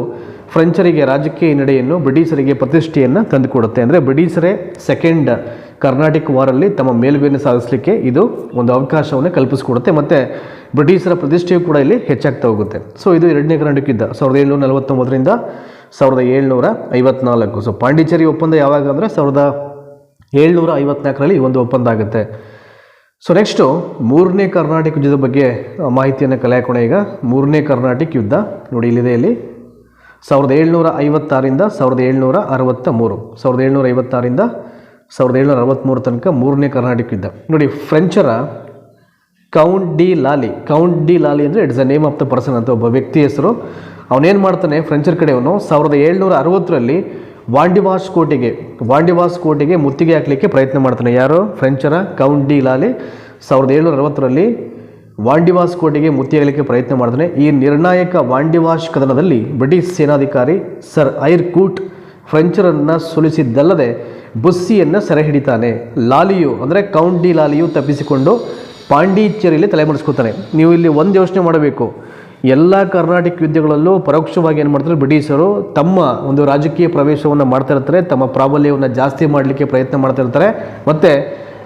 Speaker 1: ಫ್ರೆಂಚರಿಗೆ ರಾಜಕೀಯ ಹಿನ್ನಡೆಯನ್ನು ಬ್ರಿಟಿಷರಿಗೆ ಪ್ರತಿಷ್ಠೆಯನ್ನು ತಂದುಕೊಡುತ್ತೆ. ಅಂದರೆ ಬ್ರಿಟಿಷರೇ ಸೆಕೆಂಡ್ ಕರ್ನಾಟಕ ವಾರಲ್ಲಿ ತಮ್ಮ ಮೇಲುಗೈಯನ್ನು ಸಾಧಿಸಲಿಕ್ಕೆ ಇದು ಒಂದು ಅವಕಾಶವನ್ನು ಕಲ್ಪಿಸಿಕೊಡುತ್ತೆ. ಮತ್ತು ಬ್ರಿಟಿಷರ ಪ್ರತಿಷ್ಠೆಯು ಕೂಡ ಇಲ್ಲಿ ಹೆಚ್ಚಾಗ್ತಾ ಹೋಗುತ್ತೆ. ಸೊ ಇದು ಎರಡನೇ ಕರ್ನಾಟಕ ಯುದ್ಧ ಸಾವಿರದ ಏಳ್ನೂರ ನಲವತ್ತೊಂಬತ್ತರಿಂದ ಸಾವಿರದ ಏಳ್ನೂರ ಐವತ್ನಾಲ್ಕು. ಸೊ ಪಾಂಡಿಚೇರಿ ಒಪ್ಪಂದ ಯಾವಾಗ ಅಂದರೆ ಸಾವಿರದ ಏಳ್ನೂರ ಐವತ್ನಾಲ್ಕರಲ್ಲಿ ಒಂದು ಒಪ್ಪಂದ ಆಗುತ್ತೆ. ಸೊ ನೆಕ್ಸ್ಟು ಮೂರನೇ ಕರ್ನಾಟಕ ಯುದ್ಧದ ಬಗ್ಗೆ ಮಾಹಿತಿಯನ್ನು ಕಲೆ ಈಗ. ಮೂರನೇ ಕರ್ನಾಟಕ ಯುದ್ಧ ನೋಡಿ ಇಲ್ಲಿದೆ ಇಲ್ಲಿ. ಸಾವಿರದ ಏಳ್ನೂರ ಐವತ್ತಾರಿಂದ ಸಾವಿರದ ಏಳ್ನೂರ ಅರವತ್ತ ಮೂರು ಸಾವಿರದ ಏಳ್ನೂರ ಐವತ್ತಾರಿಂದ ಸಾವಿರದ ಏಳ್ನೂರ ಅರವತ್ತ್ಮೂರು ತನಕ ಮೂರನೇ ಕರ್ನಾಟಕ ಯುದ್ಧ. ನೋಡಿ, ಫ್ರೆಂಚರ count de Lally, count de Lally ಅಂದರೆ it's a name of the person ಅಂತ ಒಬ್ಬ ವ್ಯಕ್ತಿ ಹೆಸರು. ಅವನೇನು ಮಾಡ್ತಾನೆ, ಫ್ರೆಂಚರ್ ಕಡೆಯವನು, ಸಾವಿರದ ಏಳ್ನೂರ ಅರವತ್ತರಲ್ಲಿ ವಾಂಡಿವಾಸ್ ಕೋಟೆಗೆ ವಾಂಡಿವಾಸ್ ಕೋಟೆಗೆ ಮುತ್ತಿಗೆ ಹಾಕಲಿಕ್ಕೆ ಪ್ರಯತ್ನ ಮಾಡ್ತಾನೆ ಯಾರು? ಫ್ರೆಂಚರ ಕೌಂಟ್ ಡಿ ಲಾಲಿ. ಸಾವಿರದ ಏಳ್ನೂರ ಅರವತ್ತರಲ್ಲಿ ವಾಂಡಿವಾಸ್ ಕೋಟೆಗೆ ಮುತ್ತಿಗೆ ಪ್ರಯತ್ನ ಮಾಡ್ತಾನೆ. ಈ ನಿರ್ಣಾಯಕ ವಾಂಡಿವಾಸ್ ಕದನದಲ್ಲಿ ಬ್ರಿಟಿಷ್ ಸೇನಾಧಿಕಾರಿ ಸರ್ ಐರ್ ಕೂಟ್ ಫ್ರೆಂಚರನ್ನು ಸೋಲಿಸಿದ್ದಲ್ಲದೆ ಬುಸ್ಸಿಯನ್ನು ಸೆರೆ ಹಿಡಿತಾನೆ. ಲಾಲಿಯು, ಅಂದರೆ ಕೌಂಟ್ ಡಿ ಲಾಲಿಯು ತಪ್ಪಿಸಿಕೊಂಡು ಪಾಂಡಿಚೇರಿಯಲ್ಲಿ ತಲೆಮರೆಸ್ಕೊತಾನೆ ನೀವು ಇಲ್ಲಿ ಒಂದು ಯೋಚನೆ ಮಾಡಬೇಕು. ಎಲ್ಲ ಕರ್ನಾಟಕ ಯುದ್ಧಗಳಲ್ಲೂ ಪರೋಕ್ಷವಾಗಿ ಏನು ಮಾಡ್ತಾರೆ ಬ್ರಿಟಿಷರು ತಮ್ಮ ಒಂದು ರಾಜಕೀಯ ಪ್ರವೇಶವನ್ನು ಮಾಡ್ತಾ ಇರ್ತಾರೆ, ತಮ್ಮ ಪ್ರಾಬಲ್ಯವನ್ನು ಜಾಸ್ತಿ ಮಾಡಲಿಕ್ಕೆ ಪ್ರಯತ್ನ ಮಾಡ್ತಾ ಇರ್ತಾರೆ, ಮತ್ತು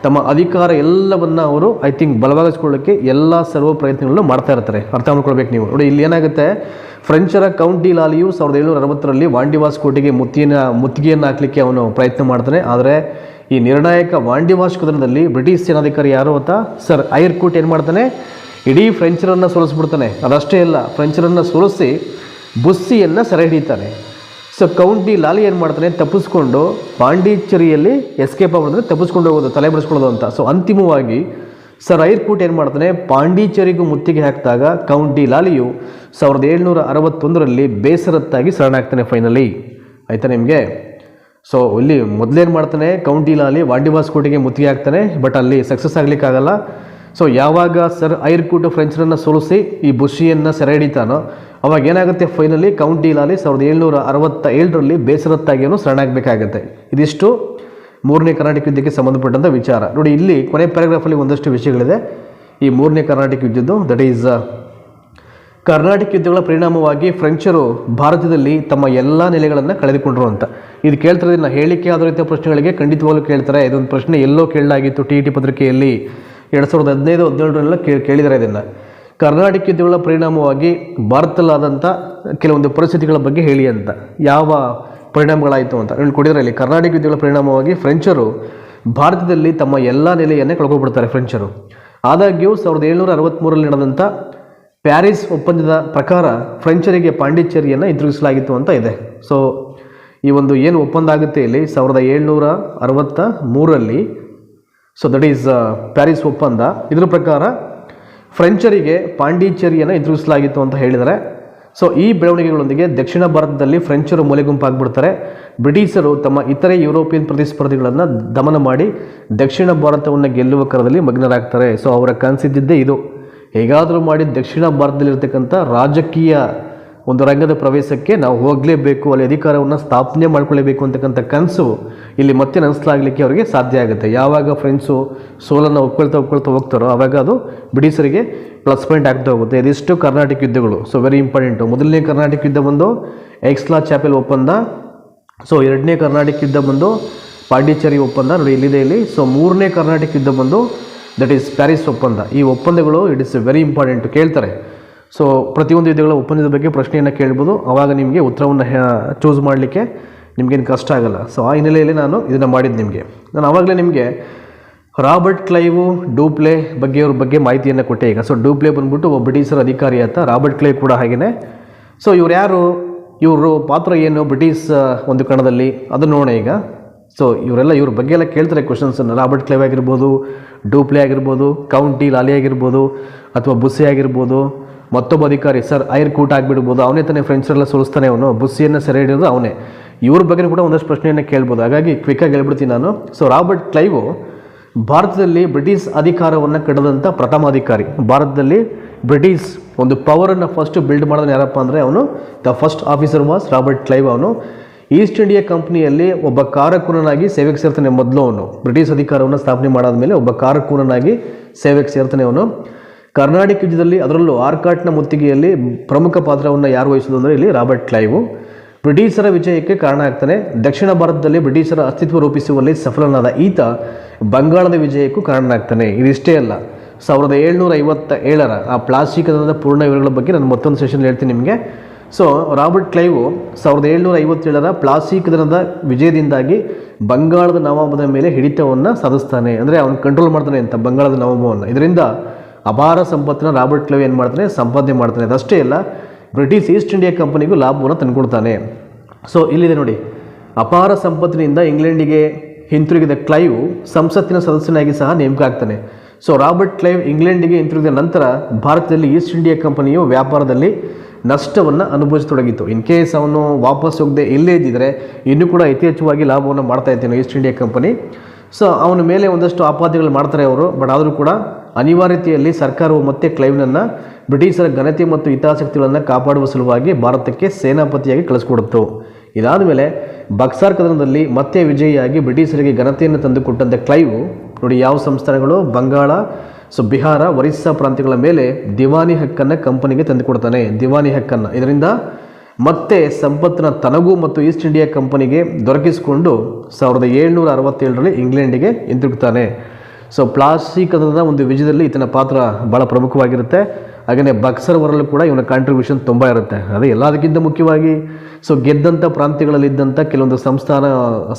Speaker 1: ತಮ್ಮ ಅಧಿಕಾರ ಎಲ್ಲವನ್ನು ಅವರು ಐ ಥಿಂಕ್ ಬಲವಾಗಿಸ್ಕೊಳ್ಳೋಕ್ಕೆ ಎಲ್ಲ ಸರ್ವ ಪ್ರಯತ್ನಗಳನ್ನು ಮಾಡ್ತಾ ಇರ್ತಾರೆ. ಅರ್ಥ ಮಾಡ್ಕೊಳ್ಬೇಕು ನೀವು. ನೋಡಿ, ಇಲ್ಲಿ ಏನಾಗುತ್ತೆ? ಫ್ರೆಂಚರ ಕೌಂಟಿ ಲಾಲಿಯು ಸಾವಿರದ ಏಳ್ನೂರ ಅರವತ್ತರಲ್ಲಿ ವಾಂಡಿವಾಸ್ ಕೋಟೆಗೆ ಮುತ್ತಿನ ಮುತ್ತಿಗೆಯನ್ನು ಹಾಕಲಿಕ್ಕೆ ಅವನು ಪ್ರಯತ್ನ ಮಾಡ್ತಾನೆ. ಆದರೆ ಈ ನಿರ್ಣಾಯಕ ವಾಂಡಿವಾಸ್ ಕದನದಲ್ಲಿ ಬ್ರಿಟಿಷ್ ಸೇನಾಧಿಕಾರಿ ಯಾರು ಅಂತ? ಸರ್ ಐರ್ಕೂಟ್ ಏನು ಮಾಡ್ತಾನೆ? ಇಡೀ ಫ್ರೆಂಚರನ್ನು ಸೋಲಿಸ್ಬಿಡ್ತಾನೆ. ಅದಷ್ಟೇ ಅಲ್ಲ, ಫ್ರೆಂಚರನ್ನು ಸೋಲಿಸಿ ಬುಸ್ಸಿಯನ್ನು ಸೆರೆ ಹಿಡಿತಾನೆ. ಸೊ ಕೌಂಟಿ ಲಾಲಿ ಏನು ಮಾಡ್ತಾನೆ? ತಪ್ಪಿಸ್ಕೊಂಡು ಪಾಂಡಿಚೇರಿಯಲ್ಲಿ ಎಸ್ಕೇಪ್ ಆಗ್ಬಿಡ್ತಾನೆ ತಪ್ಪಿಸ್ಕೊಂಡು ಹೋಗೋದು, ತಲೆ ಬಿಡಿಸ್ಕೊಳ್ಳೋದು ಅಂತ. ಸೊ ಅಂತಿಮವಾಗಿ ಸರ್ ಐರ್ಕೂಟ್ ಏನು ಮಾಡ್ತಾನೆ? ಪಾಂಡಿಚೇರಿಗೂ ಮುತ್ತಿಗೆ ಹಾಕಿದಾಗ ಕೌಂಟಿ ಲಾಲಿಯು ಸಾವಿರದ ಏಳ್ನೂರ ಅರವತ್ತೊಂದರಲ್ಲಿ ಬೇಸರತ್ತಾಗಿ ಶರಣಾಗ್ತಾನೆ ಫೈನಲಿ ಆಯಿತಾ ನಿಮಗೆ? ಸೊ ಇಲ್ಲಿ ಮೊದಲೇನು ಮಾಡ್ತಾನೆ? ಕೌಂಟಿ ಲಾಲಿ ವಾಂಡಿವಾಸ್ ಕೋಟೆಗೆ ಮುತ್ತಿಗೆ ಹಾಕ್ತಾನೆ ಬಟ್ ಅಲ್ಲಿ ಸಕ್ಸಸ್ ಆಗಲಿಕ್ಕಾಗಲ್ಲ. ಸೊ ಯಾವಾಗ ಸರ್ ಐರ್ಕೂಟು ಫ್ರೆಂಚ್ರನ್ನು ಸೋಲಿಸಿ ಈ ಬುಷಿಯನ್ನು ಸೆರೆ ಹಿಡಿತಾನೋ, ಅವಾಗ ಏನಾಗುತ್ತೆ ಫೈನಲಿ ಕೌಂಟಿ ಲಾಲಿ ಸಾವಿರದ ಏಳ್ನೂರ ಅರವತ್ತ ಏಳರಲ್ಲಿ ಬೇಸರತ್ತಾಗಿ ಅವನು ಶರಣಾಗಬೇಕಾಗತ್ತೆ ಇದಿಷ್ಟು ಮೂರನೇ ಕರ್ನಾಟಕ ಯುದ್ಧಕ್ಕೆ ಸಂಬಂಧಪಟ್ಟಂಥ ವಿಚಾರ. ನೋಡಿ, ಇಲ್ಲಿ ಕೊನೆ ಪ್ಯಾರಾಗ್ರಾಫಲ್ಲಿ ಒಂದಷ್ಟು ವಿಷಯಗಳಿದೆ. ಈ ಮೂರನೇ ಕರ್ನಾಟಕ ಯುದ್ಧದ್ದು ದಟ್ ಈಸ್ ಕರ್ನಾಟಕ ಯುದ್ಧಗಳ ಪರಿಣಾಮವಾಗಿ ಫ್ರೆಂಚರು ಭಾರತದಲ್ಲಿ ತಮ್ಮ ಎಲ್ಲ ನೆಲೆಗಳನ್ನು ಕಳೆದುಕೊಂಡ್ರು ಅಂತ. ಇದು ಕೇಳ್ತಾರೆ ನಾನು ಹೇಳಿಕೆ ಆಧಾರಿತ ಪ್ರಶ್ನೆಗಳಿಗೆ ಖಂಡಿತವಾಗ್ಲೂ ಕೇಳ್ತಾರೆ. ಇದೊಂದು ಪ್ರಶ್ನೆ ಎಲ್ಲೋ ಕೇಳಲಾಗಿತ್ತು ಟಿ ಟಿ ಪತ್ರಿಕೆಯಲ್ಲಿ. ಎರಡು ಸಾವಿರದ ಹದಿನೈದು ಹದಿನೇಳರಲ್ಲ ಕೇಳಿದರೆ ಇದನ್ನು. ಕರ್ನಾಟಕ ಯುದ್ಧಗಳ ಪರಿಣಾಮವಾಗಿ ಭಾರತದಲ್ಲಾದಂಥ ಕೆಲವೊಂದು ಪರಿಸ್ಥಿತಿಗಳ ಬಗ್ಗೆ ಹೇಳಿ ಅಂತ. ಯಾವ ಪರಿಣಾಮಗಳಾಯಿತು ಅಂತ ಹೇಳಿ ಕೊಟ್ಟಿದ್ದಾರೆ ಇಲ್ಲಿ. ಕರ್ನಾಟಕ ಯುದ್ಧಗಳ ಪರಿಣಾಮವಾಗಿ ಫ್ರೆಂಚರು ಭಾರತದಲ್ಲಿ ತಮ್ಮ ಎಲ್ಲ ನೆಲೆಯನ್ನೇ ಕಳ್ಕೊಬಿಡ್ತಾರೆ ಫ್ರೆಂಚರು. ಆದಾಗ್ಯೂ ಸಾವಿರದ ಏಳ್ನೂರ ಅರವತ್ತ್ಮೂರಲ್ಲಿ ನಡೆದಂಥ ಪ್ಯಾರಿಸ್ ಒಪ್ಪಂದದ ಪ್ರಕಾರ ಫ್ರೆಂಚರಿಗೆ ಪಾಂಡಿಚೇರಿಯನ್ನು ಹಿಂತಿರುಗಿಸಲಾಗಿತ್ತು ಅಂತ ಇದೆ. ಸೊ ಈ ಒಂದು ಏನು ಒಪ್ಪಂದ ಆಗುತ್ತೆ ಇಲ್ಲಿ, ಸಾವಿರದ ಏಳ್ನೂರ ಅರವತ್ತ ಮೂರರಲ್ಲಿ ಸೊ ದಟ್ ಈಸ್ ಪ್ಯಾರಿಸ್ ಒಪ್ಪಂದ. ಇದರ ಪ್ರಕಾರ ಫ್ರೆಂಚರಿಗೆ ಪಾಂಡಿಚೇರಿಯನ್ನು ಎದುರಿಸಲಾಗಿತ್ತು ಅಂತ ಹೇಳಿದರೆ ಸೊ ಈ ಬೆಳವಣಿಗೆಗಳೊಂದಿಗೆ ದಕ್ಷಿಣ ಭಾರತದಲ್ಲಿ ಫ್ರೆಂಚರು ಮೂಲೆಗುಂಪಾಗ್ಬಿಡ್ತಾರೆ. ಬ್ರಿಟಿಷರು ತಮ್ಮ ಇತರೆ ಯುರೋಪಿಯನ್ ಪ್ರತಿಸ್ಪರ್ಧಿಗಳನ್ನು ದಮನ ಮಾಡಿ ದಕ್ಷಿಣ ಭಾರತವನ್ನು ಗೆಲ್ಲುವ ಕರದಲ್ಲಿ ಮಗ್ನರಾಗ್ತಾರೆ. ಸೊ ಅವರ ಕನಸಿದ್ದಿದ್ದೇ ಇದು. ಹೇಗಾದರೂ ಮಾಡಿ ದಕ್ಷಿಣ ಭಾರತದಲ್ಲಿರ್ತಕ್ಕಂಥ ರಾಜಕೀಯ ಒಂದು ರಂಗದ ಪ್ರವೇಶಕ್ಕೆ ನಾವು ಹೋಗಲೇಬೇಕು, ಅಲ್ಲಿ ಅಧಿಕಾರವನ್ನು ಸ್ಥಾಪನೆ ಮಾಡ್ಕೊಳ್ಳೇಬೇಕು ಅಂತಕ್ಕಂಥ ಕನಸು ಇಲ್ಲಿ ಮತ್ತೆ ನನಸಲಾಗಲಿಕ್ಕೆ ಅವರಿಗೆ ಸಾಧ್ಯ ಆಗುತ್ತೆ. ಯಾವಾಗ ಫ್ರೆಂಡ್ಸು ಸೋಲನ್ನು ಒಪ್ಕೊಳ್ತಾ ಒಪ್ಕೊಳ್ತಾ ಹೋಗ್ತಾರೋ ಆವಾಗ ಅದು ಬ್ರಿಟಿಷರಿಗೆ ಪ್ಲಸ್ ಪಾಯಿಂಟ್ ಆಗ್ತಾ ಹೋಗುತ್ತೆ. ಇದಿಷ್ಟು ಕರ್ನಾಟಕ ಯುದ್ಧಗಳು. ಸೊ ವೆರಿ ಇಂಪಾರ್ಟೆಂಟು ಮೊದಲನೇ ಕರ್ನಾಟಕ ಯುದ್ಧ ಬಂದು ಎಕ್ಸ್ಲಾ ಚಾಪೆಲ್ ಒಪ್ಪಂದ. ಸೊ ಎರಡನೇ ಕರ್ನಾಟಕ ಯುದ್ಧ ಬಂದು ಪಾಂಡಿಚೇರಿ ಒಪ್ಪಂದ. ನೋಡಿ, ಇಲ್ಲಿದೆ ಇಲ್ಲಿ. ಸೊ ಮೂರನೇ ಕರ್ನಾಟಕ ಯುದ್ಧ ಬಂದು ದಟ್ ಈಸ್ ಪ್ಯಾರಿಸ್ ಒಪ್ಪಂದ. ಈ ಒಪ್ಪಂದಗಳು ಇಟ್ ಇಸ್ ವೆರಿ ಇಂಪಾರ್ಟೆಂಟ್ ಕೇಳ್ತಾರೆ. ಸೊ ಪ್ರತಿಯೊಂದು ವಿದ್ಯೆಗಳ ಒಪ್ಪಂದದ ಬಗ್ಗೆ ಪ್ರಶ್ನೆಯನ್ನು ಕೇಳ್ಬೋದು. ಆವಾಗ ನಿಮಗೆ ಉತ್ತರವನ್ನು ಚೂಸ್ ಮಾಡಲಿಕ್ಕೆ ನಿಮಗೇನು ಕಷ್ಟ ಆಗಲ್ಲ. ಸೊ ಆ ಹಿನ್ನೆಲೆಯಲ್ಲಿ ನಾನು ಇದನ್ನು ಮಾಡಿದ್ದು ನಿಮಗೆ. ನಾನು ಆವಾಗಲೇ ನಿಮಗೆ ರಾಬರ್ಟ್ ಕ್ಲೈವು ಡೂಪ್ಲೆ ಬಗ್ಗೆ ಅವ್ರ ಬಗ್ಗೆ ಮಾಹಿತಿಯನ್ನು ಕೊಟ್ಟೆ ಈಗ. ಸೊ ಡೂಪ್ಲೆ ಬಂದ್ಬಿಟ್ಟು ಒಬ್ಬ ಬ್ರಿಟಿಷರ ಅಧಿಕಾರಿ ಅಂತ ರಾಬರ್ಟ್ ಕ್ಲೈವ್ ಕೂಡ ಹಾಗೆಯೇ ಸೊ ಇವ್ರು ಯಾರು? ಇವರು ಪಾತ್ರ ಏನು? ಬ್ರಿಟಿಷ್ ಒಂದು ಕಣದಲ್ಲಿ. ಅದನ್ನು ನೋಡೋಣ ಈಗ. ಸೊ ಇವರೆಲ್ಲ ಇವ್ರ ಬಗ್ಗೆ ಎಲ್ಲ ಕೇಳ್ತಾರೆ ಕ್ವಶನ್ಸನ್ನು ರಾಬರ್ಟ್ ಕ್ಲೈವ್ ಆಗಿರ್ಬೋದು, ಡೂಪ್ಲೆ ಆಗಿರ್ಬೋದು, ಕೌಂಟಿ ಲಾಲಿ ಆಗಿರ್ಬೋದು, ಅಥವಾ ಬುಸ್ಸೆ ಆಗಿರ್ಬೋದು. ಮತ್ತೊಬ್ಬ ಅಧಿಕಾರಿ, ಸರ್, ಐರ್ ಕೂಟ ಆಗಿಬಿಡ್ಬೋದು. ಅವನೇ ತಾನೇ ಫ್ರೆಂಡ್ಸ್ರೆಲ್ಲ ಸೋಲಿಸ್ತಾನೆ ಅವನು. ಬುಸ್ಸಿಯನ್ನು ಸೆರೆ ಹಿಡಿಯೋದು ಅವನೇ. ಇವ್ರ ಬಗ್ಗೆ ಕೂಡ ಒಂದಷ್ಟು ಪ್ರಶ್ನೆಯನ್ನು ಕೇಳ್ಬೋದು. ಹಾಗಾಗಿ ಕ್ವಿಕ್ಕಾಗಿ ಹೇಳ್ಬಿಡ್ತೀನಿ ನಾನು. ಸೊ ರಾಬರ್ಟ್ ಕ್ಲೈವು ಭಾರತದಲ್ಲಿ ಬ್ರಿಟಿಷ್ ಅಧಿಕಾರವನ್ನು ಕಡದಂಥ ಪ್ರಥಮ ಅಧಿಕಾರಿ. ಭಾರತದಲ್ಲಿ ಬ್ರಿಟಿಷ್ ಒಂದು ಪವರನ್ನು ಫಸ್ಟ್ ಬಿಲ್ಡ್ ಮಾಡೋದನ್ನ ಯಾರಪ್ಪ ಅಂದರೆ ಅವನು the first officer was Robert Clive ಅವನು. ಈಸ್ಟ್ ಇಂಡಿಯಾ ಕಂಪ್ನಿಯಲ್ಲಿ ಒಬ್ಬ ಕಾರಕೂನನಾಗಿ ಸೇವೆಗೆ ಸೇರ್ತಾನೆ ಮೊದಲು ಅವನು. ಬ್ರಿಟಿಷ್ ಅಧಿಕಾರವನ್ನು ಸ್ಥಾಪನೆ ಮಾಡಾದ ಮೇಲೆ ಒಬ್ಬ ಕಾರಕೂನನಾಗಿ ಸೇವೆಗೆ ಸೇರ್ತಾನೆ ಅವನು. ಕರ್ನಾಟಕ ಯುದ್ಧದಲ್ಲಿ ಅದರಲ್ಲೂ ಆರ್ಕಾಟ್ನ ಮುತ್ತಿಗೆಯಲ್ಲಿ ಪ್ರಮುಖ ಪಾತ್ರವನ್ನು ಯಾರು ವಹಿಸೋದು ಅಂದರೆ ಇಲ್ಲಿ ರಾಬರ್ಟ್ ಕ್ಲೈವ್. ಬ್ರಿಟಿಷರ ವಿಜಯಕ್ಕೆ ಕಾರಣ ಆಗ್ತಾನೆ. ದಕ್ಷಿಣ ಭಾರತದಲ್ಲಿ ಬ್ರಿಟಿಷರ ಅಸ್ತಿತ್ವ ರೂಪಿಸುವಲ್ಲಿ ಸಫಲನಾದ ಈತ ಬಂಗಾಳದ ವಿಜಯಕ್ಕೂ ಕಾರಣನಾಗ್ತಾನೆ ಇದಿಷ್ಟೇ ಅಲ್ಲ, ಸಾವಿರದ ಏಳ್ನೂರ ಐವತ್ತ ಏಳರ ಆ ಪ್ಲಾಸ್ಟಿಕ್ ಕದನದ ಪೂರ್ಣ ವಿವರಗಳ ಬಗ್ಗೆ ನಾನು ಮತ್ತೊಂದು ಸೆಷನ್ ಹೇಳ್ತೀನಿ ನಿಮಗೆ. ಸೊ ರಾಬರ್ಟ್ ಕ್ಲೈವು ಸಾವಿರದ ಏಳ್ನೂರ ಐವತ್ತೇಳರ ಪ್ಲಾಸ್ಟಿಕ್ ಕದನದ ವಿಜಯದಿಂದಾಗಿ ಬಂಗಾಳದ ನವಾಬದ ಮೇಲೆ ಹಿಡಿತವನ್ನು ಸಾಧಿಸ್ತಾನೆ. ಅಂದರೆ ಅವನು ಕಂಟ್ರೋಲ್ ಮಾಡ್ತಾನೆ ಅಂತ, ಬಂಗಾಳದ ನವಾಬವನ್ನು. ಇದರಿಂದ ಅಪಾರ ಸಂಪತ್ತಿನ ರಾಬರ್ಟ್ ಕ್ಲೇವ್ ಏನು ಮಾಡ್ತಾನೆ? ಸಂಪಾದನೆ ಮಾಡ್ತಾನೆ. ಅದಷ್ಟೇ ಅಲ್ಲ, ಬ್ರಿಟಿಷ್ ಈಸ್ಟ್ ಇಂಡಿಯಾ ಕಂಪನಿಗೂ ಲಾಭವನ್ನು ತಂದುಕೊಡ್ತಾನೆ. ಸೊ ಇಲ್ಲಿದೆ ನೋಡಿ. ಅಪಾರ ಸಂಪತ್ತಿನಿಂದ ಇಂಗ್ಲೆಂಡಿಗೆ ಹಿಂತಿರುಗಿದ ಕ್ಲೈವ್ ಸಂಸತ್ತಿನ ಸದಸ್ಯನಾಗಿ ಸಹ ನೇಮಕ ಆಗ್ತಾನೆ ಸೊ ರಾಬರ್ಟ್ ಕ್ಲೈವ್ ಇಂಗ್ಲೆಂಡಿಗೆ ಹಿಂತಿರುಗಿದ ನಂತರ ಭಾರತದಲ್ಲಿ ಈಸ್ಟ್ ಇಂಡಿಯಾ ಕಂಪನಿಯು ವ್ಯಾಪಾರದಲ್ಲಿ ನಷ್ಟವನ್ನು ಅನುಭವಿಸತೊಡಗಿತ್ತು ಇನ್ ಕೇಸ್ ಅವನು ವಾಪಸ್ ಹೋಗದೆ ಇಲ್ಲೇ ಇದ್ದಿದ್ರೆ ಇನ್ನೂ ಕೂಡ ಯಥೇಚ್ಛವಾಗಿ ಲಾಭವನ್ನು ಮಾಡ್ತಾ ಇದ್ದೇನೆ ಈಸ್ಟ್ ಇಂಡಿಯಾ ಕಂಪನಿ. ಸೊ ಅವನ ಮೇಲೆ ಒಂದಷ್ಟು ಆಪಾದನೆಗಳು ಮಾಡ್ತಾರೆ ಅವರು, ಬಟ್ ಆದರೂ ಕೂಡ ಅನಿವಾರ್ಯತೆಯಲ್ಲಿ ಸರ್ಕಾರವು ಮತ್ತೆ ಕ್ಲೈವ್ನನ್ನು ಬ್ರಿಟಿಷರ ಘನತೆ ಮತ್ತು ಹಿತಾಸಕ್ತಿಗಳನ್ನು ಕಾಪಾಡುವ ಸಲುವಾಗಿ ಭಾರತಕ್ಕೆ ಸೇನಾಪತಿಯಾಗಿ ಕಳಿಸ್ಕೊಡುತ್ತು. ಇದಾದ ಮೇಲೆ ಬಕ್ಸಾರ್ ಕದನದಲ್ಲಿ ಮತ್ತೆ ವಿಜಯಿಯಾಗಿ ಬ್ರಿಟಿಷರಿಗೆ ಘನತೆಯನ್ನು ತಂದುಕೊಟ್ಟಂಥ ಕ್ಲೈವ್, ನೋಡಿ ಯಾವ ಸಂಸ್ಥಾನಗಳು? ಬಂಗಾಳ, ಸೊ ಬಿಹಾರ, ಒರಿಸ್ಸಾ ಪ್ರಾಂತ್ಯಗಳ ಮೇಲೆ ದಿವಾನಿ ಹಕ್ಕನ್ನು ಕಂಪನಿಗೆ ತಂದುಕೊಡ್ತಾನೆ. ದಿವಾನಿ ಹಕ್ಕನ್ನು. ಇದರಿಂದ ಮತ್ತೆ ಸಂಪತ್ತಿನ ತನಗೂ ಮತ್ತು ಈಸ್ಟ್ ಇಂಡಿಯಾ ಕಂಪನಿಗೆ ದೊರಕಿಸಿಕೊಂಡು ಸಾವಿರದ ಏಳ್ನೂರ ಅರವತ್ತೇಳರಲ್ಲಿ ಇಂಗ್ಲೆಂಡಿಗೆ ಹಿಂತಿರುಗ್ತಾನೆ. ಸೊ ಪ್ಲಾಸ್ಟಿಕ್ ಅದರ ಒಂದು ವಿಜಯದಲ್ಲಿ ಈತನ ಪಾತ್ರ ಭಾಳ ಪ್ರಮುಖವಾಗಿರುತ್ತೆ. ಹಾಗೆಯೇ ಬಕ್ಸರ್ ವರಲ್ಲೂ ಕೂಡ ಇವನ ಕಾಂಟ್ರಿಬ್ಯೂಷನ್ ತುಂಬ ಇರುತ್ತೆ. ಅದೇ ಎಲ್ಲದಕ್ಕಿಂತ ಮುಖ್ಯವಾಗಿ ಸೊ ಗೆದ್ದಂಥ ಪ್ರಾಂತ್ಯಗಳಲ್ಲಿದ್ದಂಥ ಕೆಲವೊಂದು ಸಂಸ್ಥಾನ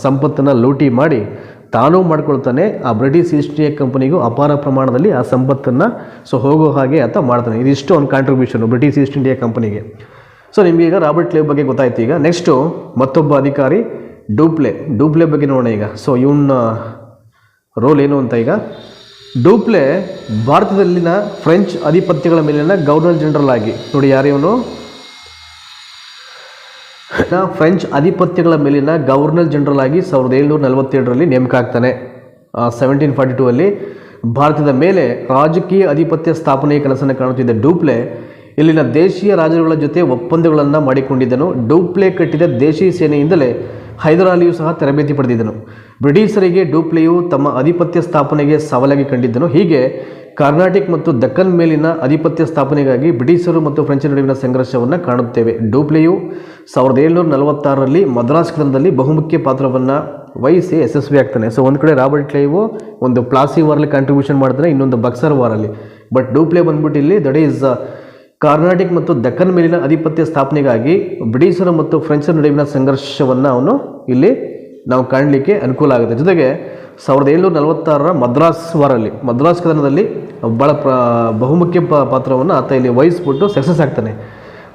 Speaker 1: ಸಂಪತ್ತನ್ನು ಲೂಟಿ ಮಾಡಿ ತಾನೂ ಮಾಡ್ಕೊಳ್ತಾನೆ, ಆ ಬ್ರಿಟಿಷ್ ಈಸ್ಟ್ ಇಂಡಿಯಾ ಕಂಪನಿಗೂ ಅಪಾರ ಪ್ರಮಾಣದಲ್ಲಿ ಆ ಸಂಪತ್ತನ್ನು ಸೊ ಹೋಗೋ ಹಾಗೆ ಆತ ಮಾಡ್ತಾನೆ. ಇದಿಷ್ಟು ಒಂದು ಕಾಂಟ್ರಿಬ್ಯೂಷನು ಬ್ರಿಟಿಷ್ ಈಸ್ಟ್ ಇಂಡಿಯಾ ಕಂಪನಿಗೆ. ಸೊ ನಿಮಗೆ ಈಗ ರಾಬರ್ಟ್ ಲೇವ್ ಬಗ್ಗೆ ಗೊತ್ತಾಯ್ತು ಈಗ. ನೆಕ್ಸ್ಟು ಮತ್ತೊಬ್ಬ ಅಧಿಕಾರಿ ಡೂಪ್ಲೆ ಡೂಪ್ಲೆ ಬಗ್ಗೆ ನೋಡೋಣ ಈಗ. ಸೊ ಇವನ ರೋಲ್ ಏನು ಅಂತ ಈಗ? ಡೂಪ್ಲೆ ಭಾರತದಲ್ಲಿನ ಫ್ರೆಂಚ್ ಅಧಿಪತ್ಯಗಳ ಮೇಲಿನ ಗವರ್ನರ್ ಜನರಲ್ ಆಗಿ. ನೋಡಿ ನ ಫ್ರೆಂಚ್ ಅಧಿಪತ್ಯಗಳ ಮೇಲಿನ ಗವರ್ನರ್ ಜನರಲ್ ಆಗಿ ಸಾವಿರದ ಏಳ್ನೂರ ನಲವತ್ತೇಳರಲ್ಲಿ ನೇಮಕ ಆಗ್ತಾನೆ ಸೆವೆಂಟೀನ್ ಫಾರ್ಟಿ ಟೂ ಭಾರತದ ಮೇಲೆ ರಾಜಕೀಯ ಅಧಿಪತ್ಯ ಸ್ಥಾಪನೆಯ ಕನಸನ್ನು ಕಾಣುತ್ತಿದ್ದ ಡೂಪ್ಲೆ ಇಲ್ಲಿನ ದೇಶೀಯ ರಾಜರುಗಳ ಜೊತೆ ಒಪ್ಪಂದಗಳನ್ನು ಮಾಡಿಕೊಂಡಿದ್ದನು. ಡೂಪ್ಲೆ ಕಟ್ಟಿದ ದೇಶೀಯ ಸೇನೆಯಿಂದಲೇ ಹೈದರಾಲಿಯು ಸಹ ತರಬೇತಿ ಪಡೆದಿದ್ದನು. ಬ್ರಿಟಿಷರಿಗೆ ಡೂಪ್ಲೆಯು ತಮ್ಮ ಆಧಿಪತ್ಯ ಸ್ಥಾಪನೆಗೆ ಸವಾಲಾಗಿ ಕಂಡಿದ್ದನು. ಹೀಗೆ ಕರ್ನಾಟಕ ಮತ್ತು ದಕ್ಕನ್ ಮೇಲಿನ ಆಧಿಪತ್ಯ ಸ್ಥಾಪನೆಗಾಗಿ ಬ್ರಿಟಿಷರು ಮತ್ತು ಫ್ರೆಂಚ್ ನಡುವಿನ ಸಂಘರ್ಷವನ್ನು ಕಾಣುತ್ತೇವೆ. ಡೂಪ್ಲೆಯು ಸಾವಿರದ ಏಳ್ನೂರ ನಲವತ್ತಾರರಲ್ಲಿ ಮದ್ರಾಸ್ ಕ್ರಮದಲ್ಲಿ ಬಹುಮುಖ್ಯ ಪಾತ್ರವನ್ನು ವಹಿಸಿ ಯಶಸ್ವಿ ಆಗ್ತಾನೆ. ಸೊ ಒಂದು ಕಡೆ ರಾಬರ್ಟ್ ಲೇವು ಒಂದು ಪ್ಲಾಸಿ ವಾರಲ್ಲಿ ಕಾಂಟ್ರಿಬ್ಯೂಷನ್ ಮಾಡ್ತಾನೆ, ಇನ್ನೊಂದು ಬಕ್ಸರ್ ವಾರಲ್ಲಿ ಬಟ್ ಡೂಪ್ಲೆ ಬಂದ್ಬಿಟ್ಟು ಇಲ್ಲಿ ದಟ್ ಈಸ್ ಕರ್ನಾಟಕ ಮತ್ತು ದಕ್ಕನ್ ಮೇಲಿನ ಆಧಿಪತ್ಯ ಸ್ಥಾಪನೆಗಾಗಿ ಬ್ರಿಟಿಷರು ಮತ್ತು ಫ್ರೆಂಚರ ನಡುವಿನ ಸಂಘರ್ಷವನ್ನು ಅವನು ಇಲ್ಲಿ ನಾವು ಕಾಣಲಿಕ್ಕೆ ಅನುಕೂಲ ಆಗುತ್ತೆ. ಜೊತೆಗೆ ಸಾವಿರದ ಏಳ್ನೂರ ನಲವತ್ತಾರರ ಮದ್ರಾಸ್ ವಾರಲ್ಲಿ, ಮದ್ರಾಸ್ ಕದನದಲ್ಲಿ ಭಾಳ ಪ್ರ, ಬಹುಮುಖ್ಯ ಪಾತ್ರವನ್ನು ಆತ ಇಲ್ಲಿ ವಹಿಸ್ಬಿಟ್ಟು ಸಕ್ಸಸ್ ಆಗ್ತಾನೆ.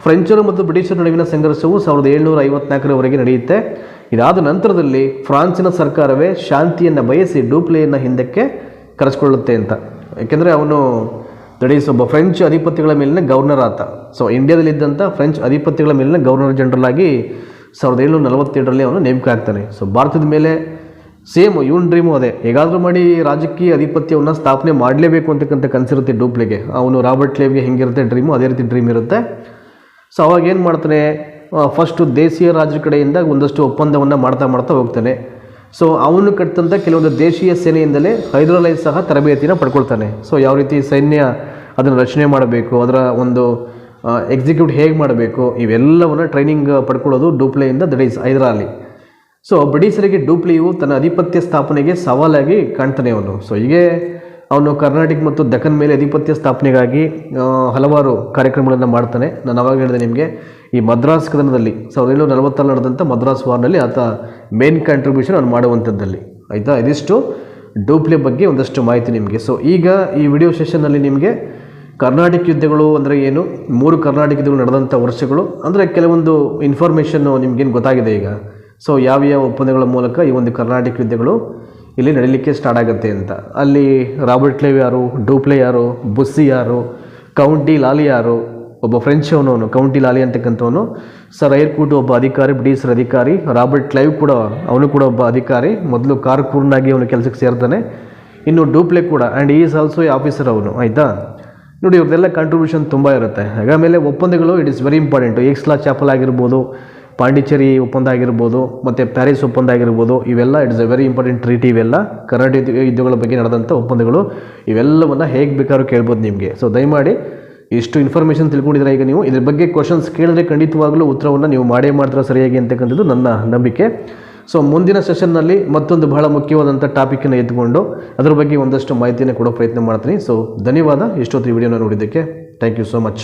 Speaker 1: ಫ್ರೆಂಚರು ಮತ್ತು ಬ್ರಿಟಿಷರ ನಡುವಿನ ಸಂಘರ್ಷವು ಸಾವಿರದ ಏಳ್ನೂರ ಐವತ್ನಾಲ್ಕರವರೆಗೆ ನಡೆಯುತ್ತೆ. ಇದಾದ ನಂತರದಲ್ಲಿ ಫ್ರಾನ್ಸಿನ ಸರ್ಕಾರವೇ ಶಾಂತಿಯನ್ನು ಬಯಸಿ ಡೂಪ್ಲೆಯನ್ನು ಹಿಂದಕ್ಕೆ ಕರೆಸ್ಕೊಳ್ಳುತ್ತೆ ಅಂತ. ಯಾಕೆಂದರೆ ಅವನು ದಟ್ ಒಬ್ಬ ಫ್ರೆಂಚ್ ಅಧಿಪತಿಗಳ ಮೇಲಿನ ಗವರ್ನರ್ ಆತ. ಸೊ ಇಂಡಿಯಾದಲ್ಲಿದ್ದಂಥ ಫ್ರೆಂಚ್ ಅಧಿಪತಿಗಳ ಮೇಲಿನ ಗವರ್ನರ್ ಜನರಲ್ ಆಗಿ ಸಾವಿರದ ಏಳ್ನೂರ ನಲವತ್ತೆರಡರಲ್ಲಿ ಅವನು ನೇಮಕ ಆಗ್ತಾನೆ. ಸೊ ಭಾರತದ ಮೇಲೆ ಸೇಮ್ ಇವನ್ ಡ್ರೀಮು ಅದೇ. ಹೇಗಾದರೂ ಮಾಡಿ ರಾಜಕೀಯ ಅಧಿಪತ್ಯವನ್ನು ಸ್ಥಾಪನೆ ಮಾಡಲೇಬೇಕು ಅಂತಕ್ಕಂಥ ಕನಸಿರುತ್ತೆ ಡೂಪ್ಲೆಗೆ ಅವನು ರಾಬರ್ಟ್ ಲೇವ್ಗೆ ಹೆಂಗಿರುತ್ತೆ ಡ್ರೀಮು ಅದೇ ರೀತಿ ಡ್ರೀಮ್ ಇರುತ್ತೆ. ಸೊ ಅವಾಗ ಏನು ಮಾಡ್ತಾನೆ? ಫಸ್ಟು ದೇಶೀಯ ರಾಜ್ಯ ಕಡೆಯಿಂದ ಒಂದಷ್ಟು ಒಪ್ಪಂದವನ್ನು ಮಾಡ್ತಾ ಮಾಡ್ತಾ ಹೋಗ್ತಾನೆ. ಸೊ ಅವನು ಕಟ್ಟಿದಂಥ ಕೆಲವೊಂದು ದೇಶೀಯ ಸೇನೆಯಿಂದಲೇ ಹೈದ್ರಾಲೈಸ್ ಸಹ ತರಬೇತಿನ ಪಡ್ಕೊಳ್ತಾನೆ. ಸೊ ಯಾವ ರೀತಿ ಸೈನ್ಯ ಅದನ್ನು ರಚನೆ ಮಾಡಬೇಕು, ಅದರ ಒಂದು ಎಕ್ಸಿಕ್ಯೂಟ್ ಹೇಗೆ ಮಾಡಬೇಕು? ಇವೆಲ್ಲವನ್ನು ಟ್ರೈನಿಂಗ್ ಪಡ್ಕೊಳ್ಳೋದು ಡೂಪ್ಲೆಯಿಂದ ದಟ್ ಈಸ್ ಹೈದರಾಲಿ ಸೊ ಬ್ರಿಟಿಷರಿಗೆ ಡೂಪ್ಲಿಯು ತನ್ನ ಅಧಿಪತ್ಯ ಸ್ಥಾಪನೆಗೆ ಸವಾಲಾಗಿ ಕಾಣ್ತಾನೆ ಅವನು. ಸೊ ಹೀಗೆ ಅವನು ಕರ್ನಾಟಕ ಮತ್ತು ದಕ್ಕನ್ ಮೇಲೆ ಅಧಿಪತ್ಯ ಸ್ಥಾಪನೆಗಾಗಿ ಹಲವಾರು ಕಾರ್ಯಕ್ರಮಗಳನ್ನು ಮಾಡ್ತಾನೆ. ನಾನು ಅವಾಗ ಹೇಳಿದೆ ನಿಮಗೆ, ಈ ಮದ್ರಾಸ್ ಕದನದಲ್ಲಿ, ಸಾವಿರದ ಏಳ್ನೂರ ನಲವತ್ತಲ್ಲಿ ನಡೆದಂಥ ಮದ್ರಾಸ್ ವಾರ್ನಲ್ಲಿ ಆತ ಮೇನ್ ಕಾಂಟ್ರಿಬ್ಯೂಷನ್ ಅವ್ನು ಮಾಡುವಂಥದ್ದಲ್ಲಿ ಆಯಿತಾ? ಇದಿಷ್ಟು ಡೂಪ್ಲೆ ಬಗ್ಗೆ ಒಂದಷ್ಟು ಮಾಹಿತಿ ನಿಮಗೆ. ಸೊ ಈಗ ಈ ವಿಡಿಯೋ ಸೆಷನ್ನಲ್ಲಿ ನಿಮಗೆ ಕರ್ನಾಟಕ ಯುದ್ಧಗಳು ಅಂದರೆ ಏನು? ಮೂರು ಕರ್ನಾಟಕ ಯುದ್ಧಗಳು ನಡೆದಂಥ ವರ್ಷಗಳು ಅಂದರೆ ಕೆಲವೊಂದು ಇನ್ಫಾರ್ಮೇಷನ್ನು ನಿಮಗೇನು ಗೊತ್ತಾಗಿದೆ ಈಗ. ಸೊ ಯಾವ ಯಾವ ಒಪ್ಪಂದಗಳ ಮೂಲಕ ಈ ಒಂದು ಕರ್ನಾಟಕ ಯುದ್ಧಗಳು ಇಲ್ಲಿ ನಡೀಲಿಕ್ಕೆ ಸ್ಟಾರ್ಟ್ ಆಗುತ್ತೆ ಅಂತ. ಅಲ್ಲಿ ರಾಬರ್ಟ್ ಕ್ಲೇವ್ ಯಾರು, ಡೂಪ್ಲೆ ಯಾರು, ಬುಸ್ಸಿ ಯಾರು, ಕೌಂಟಿ ಲಾಲಿ ಯಾರು, ಒಬ್ಬ ಫ್ರೆಂಚ್ ಅವನವನು, ಕೌಂಟಿ ಲಾಲಿ ಅಂತಕ್ಕಂಥವನು, ಸರ್ ಏರ್ಕೂಟ್ ಒಬ್ಬ ಅಧಿಕಾರಿ, ಬ್ರಿಟಿಷರ್ ಅಧಿಕಾರಿ, ರಾಬರ್ಟ್ ಕ್ಲೈವ್ ಕೂಡ, ಅವನು ಕೂಡ ಒಬ್ಬ ಅಧಿಕಾರಿ, ಮೊದಲು ಕಾರ್ಕೂರ್ನಾಗಿ ಅವನು ಕೆಲಸಕ್ಕೆ ಸೇರ್ತಾನೆ, ಇನ್ನು ಡೂಪ್ಲೆ ಕೂಡ and is also a officer ಅವನು, ಆಯಿತಾ? ನೋಡಿ, ಇವ್ರದ್ದೆಲ್ಲ ಕಾಂಟ್ರಿಬ್ಯೂಷನ್ ತುಂಬ ಇರುತ್ತೆ. ಆಮೇಲೆ ಒಪ್ಪಂದಗಳು it is very important Aix la Chapelle ಆಗಿರ್ಬೋದು, ಪಾಂಡಿಚೇರಿ ಒಪ್ಪಂದ ಆಗಿರ್ಬೋದು, ಮತ್ತು ಪ್ಯಾರಿಸ್ ಒಪ್ಪಂದ ಆಗಿರ್ಬೋದು, ಇವೆಲ್ಲ it's a very important treaty ಇವೆಲ್ಲ. ಕರ್ನಾಟಕ ಯುದ್ಧಗಳ ಬಗ್ಗೆ ನಡೆದಂಥ ಒಪ್ಪಂದಗಳು, ಇವೆಲ್ಲವನ್ನು ಹೇಗೆ ಬೇಕಾದ್ರೂ ಕೇಳ್ಬೋದು ನಿಮಗೆ. ಸೊ ದಯಮಾಡಿ ಇಷ್ಟು ಇನ್ಫಾರ್ಮೇಷನ್ ತಿಳ್ಕೊಂಡಿದ್ರೆ ಈಗ ನೀವು? ಇದ್ರ ಬಗ್ಗೆ ಕ್ವಶನ್ಸ್ ಕೇಳಿದ್ರೆ ಖಂಡಿತವಾಗಲೂ ಉತ್ತರವನ್ನು ನೀವು ಮಾಡೇ ಮಾಡ್ತೀರಾ ಸರಿಯಾಗಿ ಅಂತಕ್ಕಂಥದ್ದು ನನ್ನ ನಂಬಿಕೆ. ಸೊ ಮುಂದಿನ ಸೆಷನ್ನಲ್ಲಿ ಮತ್ತೊಂದು ಬಹಳ ಮುಖ್ಯವಾದಂಥ ಟಾಪಿಕನ್ನು ಎದ್ದುಕೊಂಡು ಅದರ ಬಗ್ಗೆ ಒಂದಷ್ಟು ಮಾಹಿತಿಯನ್ನು ಕೊಡೋ ಪ್ರಯತ್ನ ಮಾಡ್ತೀನಿ. ಸೊ ಧನ್ಯವಾದ. ಎಷ್ಟೊತ್ತು ಈ ವಿಡಿಯೋನ ನೋಡಿದ್ದಕ್ಕೆ ಥ್ಯಾಂಕ್ ಯು ಸೋ ಮಚ್